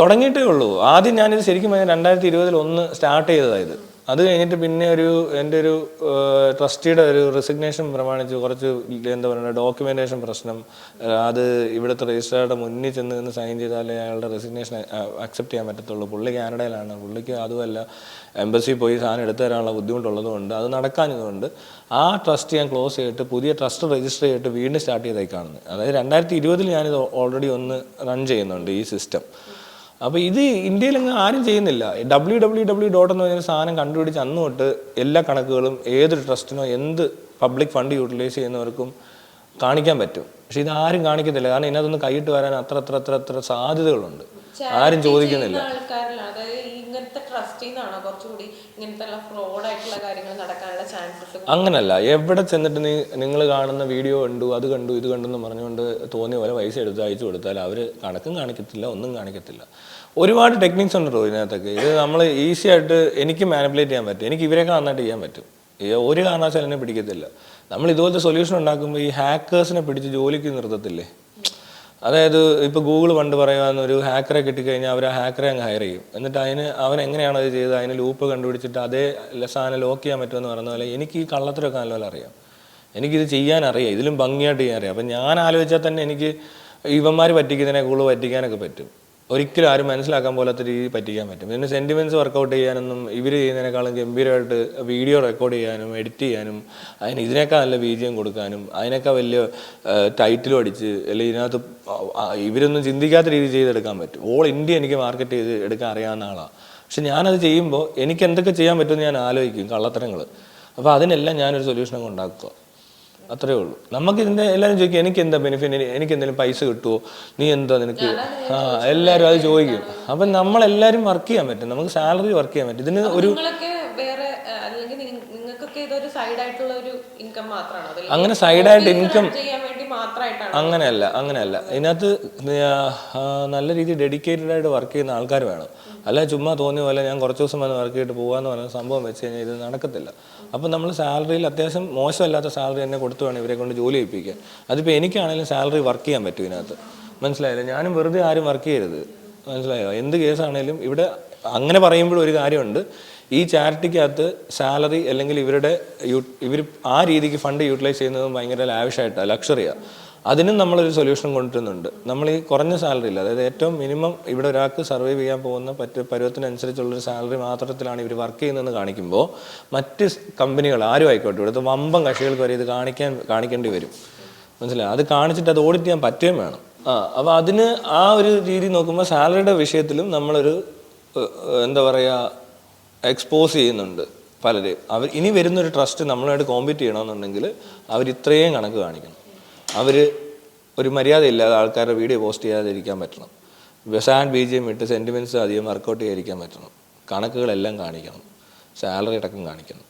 തുടങ്ങിയിട്ടേ ഉള്ളൂ. ആദ്യം ഞാനിത് ശരിക്കും പറഞ്ഞാൽ രണ്ടായിരത്തി ഇരുപതിൽ ഒന്ന് സ്റ്റാർട്ട് ചെയ്തതായത് അത് കഴിഞ്ഞിട്ട് പിന്നെ ഒരു എന്റെ ഒരു ട്രസ്റ്റിയുടെ ഒരു റെസിഗ്നേഷൻ പ്രമാണിച്ച് കുറച്ച് എന്താ പറയുക ഡോക്യുമെന്റേഷൻ പ്രശ്നം അത് ഇവിടുത്തെ രജിസ്ട്രാറുടെ മുന്നിൽ ചെന്ന് നിന്ന് സൈൻ ചെയ്താലേ അയാളുടെ റെസിഗ്നേഷൻ അക്സെപ്റ്റ് ചെയ്യാൻ പറ്റത്തുള്ളൂ. പുള്ളി കാനഡയിലാണ്. പുള്ളിക്ക് അതുമല്ല എംബസി പോയി സാധനം എടുത്തു തരാനുള്ള ബുദ്ധിമുട്ടുള്ളതുകൊണ്ട് അത് നടക്കാഞ്ഞതുകൊണ്ട് ആ ട്രസ്റ്റ് ഞാൻ ക്ലോസ് ചെയ്തിട്ട് പുതിയ ട്രസ്റ്റ് രജിസ്റ്റർ ചെയ്തിട്ട് വീണ്ടും സ്റ്റാർട്ട് ചെയ്തായി കാണുന്നത് അതായത് രണ്ടായിരത്തി ഇരുപതിൽ ഞാനിത് ഓൾറെഡി ഒന്ന് റൺ ചെയ്യുന്നുണ്ട് ഈ സിസ്റ്റം അപ്പോൾ ഇത് ഇന്ത്യയിൽ അങ്ങ് ആരും ചെയ്യുന്നില്ല. ഡബ്ല്യൂ ഡബ്ല്യൂ ഡബ്ല്യൂ ഡോട്ട് എന്ന് പറഞ്ഞൊരു സാധനം കണ്ടുപിടിച്ച് അന്ന് തൊട്ട് എല്ലാ കണക്കുകളും ഏതൊരു ട്രസ്റ്റിനോ എന്ത് പബ്ലിക് ഫണ്ട് യൂട്ടിലൈസ് ചെയ്യുന്നവർക്കും കാണിക്കാൻ പറ്റും. പക്ഷെ ഇത് ആരും കാണിക്കത്തില്ല. കാരണം ഇതിനകത്തൊന്ന് കൈയിട്ട് വരാൻ അത്ര അത്ര അത്ര അത്ര സാധ്യതകളുണ്ട്. ആരും ചോദിക്കുന്നില്ല. അങ്ങനല്ല. എവിടെ ചെന്നിട്ട് നീ നിങ്ങൾ കാണുന്ന വീഡിയോ കണ്ടു അത് കണ്ടു ഇത് കണ്ടു എന്ന് പറഞ്ഞുകൊണ്ട് തോന്നിയ പോലെ പൈസ എടുത്ത് അയച്ചു കൊടുത്താൽ അവർ കണക്കും കാണിക്കത്തില്ല ഒന്നും കാണിക്കത്തില്ല. ഒരുപാട് ടെക്നിക്സ് ഉണ്ടല്ലോ ഇതിനകത്തൊക്കെ. ഇത് നമ്മൾ ഈസി ആയിട്ട് എനിക്ക് മാനിപ്പുലേറ്റ് ചെയ്യാൻ പറ്റും. എനിക്ക് ഇവരെയൊക്കെ നന്നായിട്ട് ചെയ്യാൻ പറ്റും. ഒരു കാരണവശാലും എന്നെ പിടിക്കത്തില്ല. നമ്മൾ ഇതുപോലത്തെ സൊല്യൂഷൻ ഉണ്ടാക്കുമ്പോൾ ഈ ഹാക്കേഴ്സിനെ പിടിച്ച് ജോലിക്ക് നിർത്തത്തില്ലേ? അതായത് ഇപ്പോൾ ഗൂഗിൾ പണ്ട് പറയുവാന്ന് ഒരു ഹാക്കറെ കിട്ടിക്കഴിഞ്ഞാൽ അവർ ആ ഹാക്കറെ അങ്ങ് ഹയർ ചെയ്യും. എന്നിട്ട് അതിന് അവൻ എങ്ങനെയാണ് അത് ചെയ്തത് അതിന് ലൂപ്പ് കണ്ടുപിടിച്ചിട്ട് അതേ സാധനം ലോക്ക് ചെയ്യാൻ പറ്റുമെന്ന് പറയുന്ന പോലെ എനിക്ക് ഈ കള്ളത്തരമൊക്കെ നല്ലപോലെ അറിയാം. എനിക്കിത് ചെയ്യാൻ അറിയാം ഇതിലും ഭംഗിയായിട്ട് ചെയ്യാൻ അറിയാം അപ്പം ഞാൻ ആലോചിച്ചാൽ തന്നെ എനിക്ക് ഇവന്മാർ പറ്റിക്കുന്നതിനെ കൂടുതൽ പറ്റിക്കാനൊക്കെ പറ്റും. ഒരിക്കലും ആരും മനസ്സിലാക്കാൻ പോലാത്ത രീതിയിൽ പറ്റിക്കാൻ പറ്റും. പിന്നെ സെന്റിമെന്റ്സ് വർക്കൗട്ട് ചെയ്യാനൊന്നും ഇവർ ചെയ്യുന്നതിനേക്കാളും ഗംഭീരമായിട്ട് വീഡിയോ റെക്കോർഡ് ചെയ്യാനും എഡിറ്റ് ചെയ്യാനും അതിന് ഇതിനേക്കാൾ നല്ല ബീജിയം കൊടുക്കാനും അതിനേക്കാൾ വലിയ ടൈറ്റിലും അടിച്ച് അല്ലെങ്കിൽ ഇതിനകത്ത് ഇവരൊന്നും ചിന്തിക്കാത്ത രീതിയിൽ ചെയ്തെടുക്കാൻ പറ്റും. ഓൾ ഇന്ത്യ എനിക്ക് മാർക്കറ്റ് ചെയ്ത് എടുക്കാൻ അറിയാവുന്ന ആളാണ് പക്ഷെ ഞാനത് ചെയ്യുമ്പോൾ എനിക്ക് എന്തൊക്കെ ചെയ്യാൻ പറ്റുമെന്ന് ഞാൻ ആലോചിക്കും കള്ളത്തരങ്ങൾ അപ്പോൾ അതിനെല്ലാം ഞാനൊരു സൊല്യൂഷൻ അങ്ങ് ഉണ്ടാക്കുക. അത്രേ ഉള്ളൂ. നമുക്ക് ഇതിന്റെ എല്ലാരും ചോദിക്കും എനിക്ക് എന്താ ബെനിഫിറ്റ് എനിക്ക് എന്തെങ്കിലും പൈസ കിട്ടുമോ നീ എന്താ നിനക്ക്? ആ എല്ലാരും അത് ചോദിക്കും. അപ്പം നമ്മളെല്ലാവരും വർക്ക് ചെയ്യാൻ പറ്റും. നമുക്ക് സാലറി വർക്ക് ചെയ്യാൻ പറ്റും. ഇതിന് ഒരു വേറെ അല്ലെങ്കിൽ നിങ്ങൾക്കൊക്കെ ഇതൊരു സൈഡ് ആയിട്ടുള്ള ഒരു ഇൻകം മാത്രമാണ് അങ്ങനെ സൈഡായിട്ട് ഇൻകം മാത്രമായിട്ടാണ്? അങ്ങനെയല്ല അങ്ങനെയല്ല. ഇതിനകത്ത് നല്ല രീതിയിൽ ഡെഡിക്കേറ്റഡ് ആയിട്ട് വർക്ക് ചെയ്യുന്ന ആൾക്കാർ വേണം. അല്ല ചുമ്മാ തോന്നിയ പോലെ ഞാൻ കുറച്ച് ദിവസം വന്ന് വർക്ക് ചെയ്തിട്ട് പോകാന്ന് പറയുന്ന സംഭവം വെച്ച് കഴിഞ്ഞാൽ ഇത് നടക്കത്തില്ല. അപ്പം നമ്മൾ സാലറിയിൽ അത്യാവശ്യം മോശമല്ലാത്ത സാലറി തന്നെ കൊടുത്തു വേണം ഇവരെ കൊണ്ട് ജോലി ചെയ്യിപ്പിക്കാൻ. അതിപ്പോൾ എനിക്കാണെങ്കിലും സാലറി വർക്ക് ചെയ്യാൻ പറ്റും ഇതിനകത്ത്. മനസ്സിലായില്ല? ഞാനും വെറുതെ ആരും വർക്ക് ചെയ്യരുത്. മനസ്സിലായോ? എന്ത് കേസാണേലും ഇവിടെ അങ്ങനെ പറയുമ്പോഴും ഒരു കാര്യമുണ്ട്. ഈ ചാരിറ്റിക്കകത്ത് സാലറി അല്ലെങ്കിൽ ഇവരുടെ ഇവർ ആ രീതിക്ക് ഫണ്ട് യൂട്ടിലൈസ് ചെയ്യുന്നതും ഭയങ്കര ലാവിഷായിട്ടാണ് ലക്ഷറിയാണ് അതിനും നമ്മളൊരു സൊല്യൂഷൻ കൊണ്ടുവരുന്നുണ്ട്. നമ്മൾ ഈ കുറഞ്ഞ സാലറി ഇല്ല. അതായത് ഏറ്റവും മിനിമം ഇവിടെ ഒരാൾക്ക് സർവൈവ് ചെയ്യാൻ പോകുന്ന പറ്റ പരുവത്തിനനുസരിച്ചുള്ളൊരു സാലറി മാത്രത്തിലാണ് ഇവർ വർക്ക് ചെയ്യുന്നതെന്ന് കാണിക്കുമ്പോൾ മറ്റ് കമ്പനികൾ ആരും ആയിക്കോട്ടെ ഇവിടുത്തെ വമ്പം കക്ഷികൾക്ക് വരെ ഇത് കാണിക്കാൻ കാണിക്കേണ്ടി വരും. മനസ്സിലായി? അത് കാണിച്ചിട്ട് അത് ഓഡിറ്റ് ചെയ്യാൻ പറ്റുകയും വേണം. ആ അപ്പോൾ അതിന് ആ ഒരു രീതി നോക്കുമ്പോൾ സാലറിയുടെ വിഷയത്തിലും നമ്മളൊരു എന്താ പറയുക എക്സ്പോസ് ചെയ്യുന്നുണ്ട് പലരെയും. അവർ ഇനി വരുന്നൊരു ട്രസ്റ്റ് നമ്മളായിട്ട് കോമ്പീറ്റ് ചെയ്യണമെന്നുണ്ടെങ്കിൽ അവർ ഇത്രയും കണക്ക് കാണിക്കണം. അവർ ഒരു മര്യാദ ഇല്ലാതെ ആൾക്കാരുടെ വീഡിയോ പോസ്റ്റ് ചെയ്യാതിരിക്കാൻ പറ്റണം. ബസാൻ ബി ജി എം ഇട്ട് സെന്റിമെന്റ്സ് അധികം വർക്കൗട്ട് ചെയ്യാതിരിക്കാൻ പറ്റണം. കണക്കുകളെല്ലാം കാണിക്കണം. സാലറി അടക്കം കാണിക്കണം.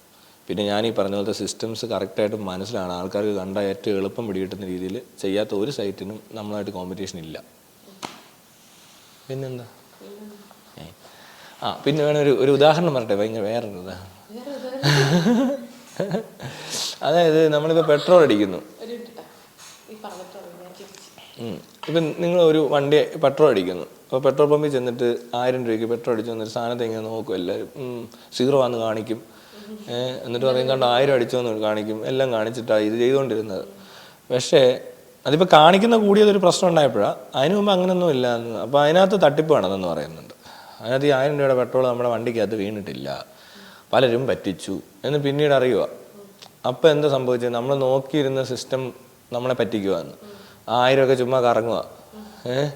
പിന്നെ ഞാൻ ഈ പറഞ്ഞ പോലത്തെ സിസ്റ്റംസ് കറക്റ്റായിട്ട് മനസ്സിലാണ്. ആൾക്കാർക്ക് കണ്ട ഏറ്റവും എളുപ്പം പിടികിട്ടുന്ന രീതിയിൽ ചെയ്യാത്ത ഒരു സൈറ്റിനും നമ്മളായിട്ട് കോമ്പറ്റീഷൻ ഇല്ല. പിന്നെന്താ. ആ പിന്നെ വേണം ഒരു ഒരു ഉദാഹരണം പറയട്ടെ. ഭയങ്കര വേറൊരു ഉദാഹരണം. അതായത് നമ്മളിപ്പോൾ പെട്രോൾ അടിക്കുന്നു ഒരു ഈ പറഞ്ഞിട്ടുള്ളത് ഞാൻ തിരിച്ച് ഉം. ഇപ്പം നിങ്ങൾ ഒരു വണ്ടി പെട്രോൾ അടിക്കുന്നു. അപ്പോൾ പെട്രോൾ പമ്പിൽ ചെന്നിട്ട് ആയിരം രൂപയ്ക്ക് പെട്രോൾ അടിച്ചു വന്നൊരു സാധനത്തെ ഇങ്ങനെ നോക്കും. എല്ലാവരും സീറോ ആണെന്ന് കാണിക്കും. എന്നിട്ട് പറയും കണ്ട് ആയിരം അടിച്ചു വന്ന് കാണിക്കും. എല്ലാം കാണിച്ചിട്ടാണ് ഇത് ചെയ്തുകൊണ്ടിരുന്നത്. പക്ഷേ അതിപ്പോൾ കാണിക്കുന്ന കൂടിയതൊരു പ്രശ്നം ഉണ്ടായപ്പോഴാണ് അതിന് മുമ്പ് അങ്ങനെയൊന്നും ഇല്ല അപ്പോൾ അതിനകത്ത് തട്ടിപ്പ് വേണമെന്ന് പറയുന്നുണ്ട്. അതിനകത്ത് ഈ ആയിരം രൂപയുടെ പെട്രോൾ നമ്മുടെ വണ്ടിക്കകത്ത് വീണിട്ടില്ല. പലരും പറ്റിച്ചു. എന്ന് പിന്നീട് അറിയുക അപ്പോൾ എന്താ സംഭവിച്ചത്? നമ്മൾ നോക്കിയിരുന്ന സിസ്റ്റം നമ്മളെ പറ്റിക്കുവാന്ന്. ആയിരമൊക്കെ ചുമ്മാ കറങ്ങുക ഏഹ്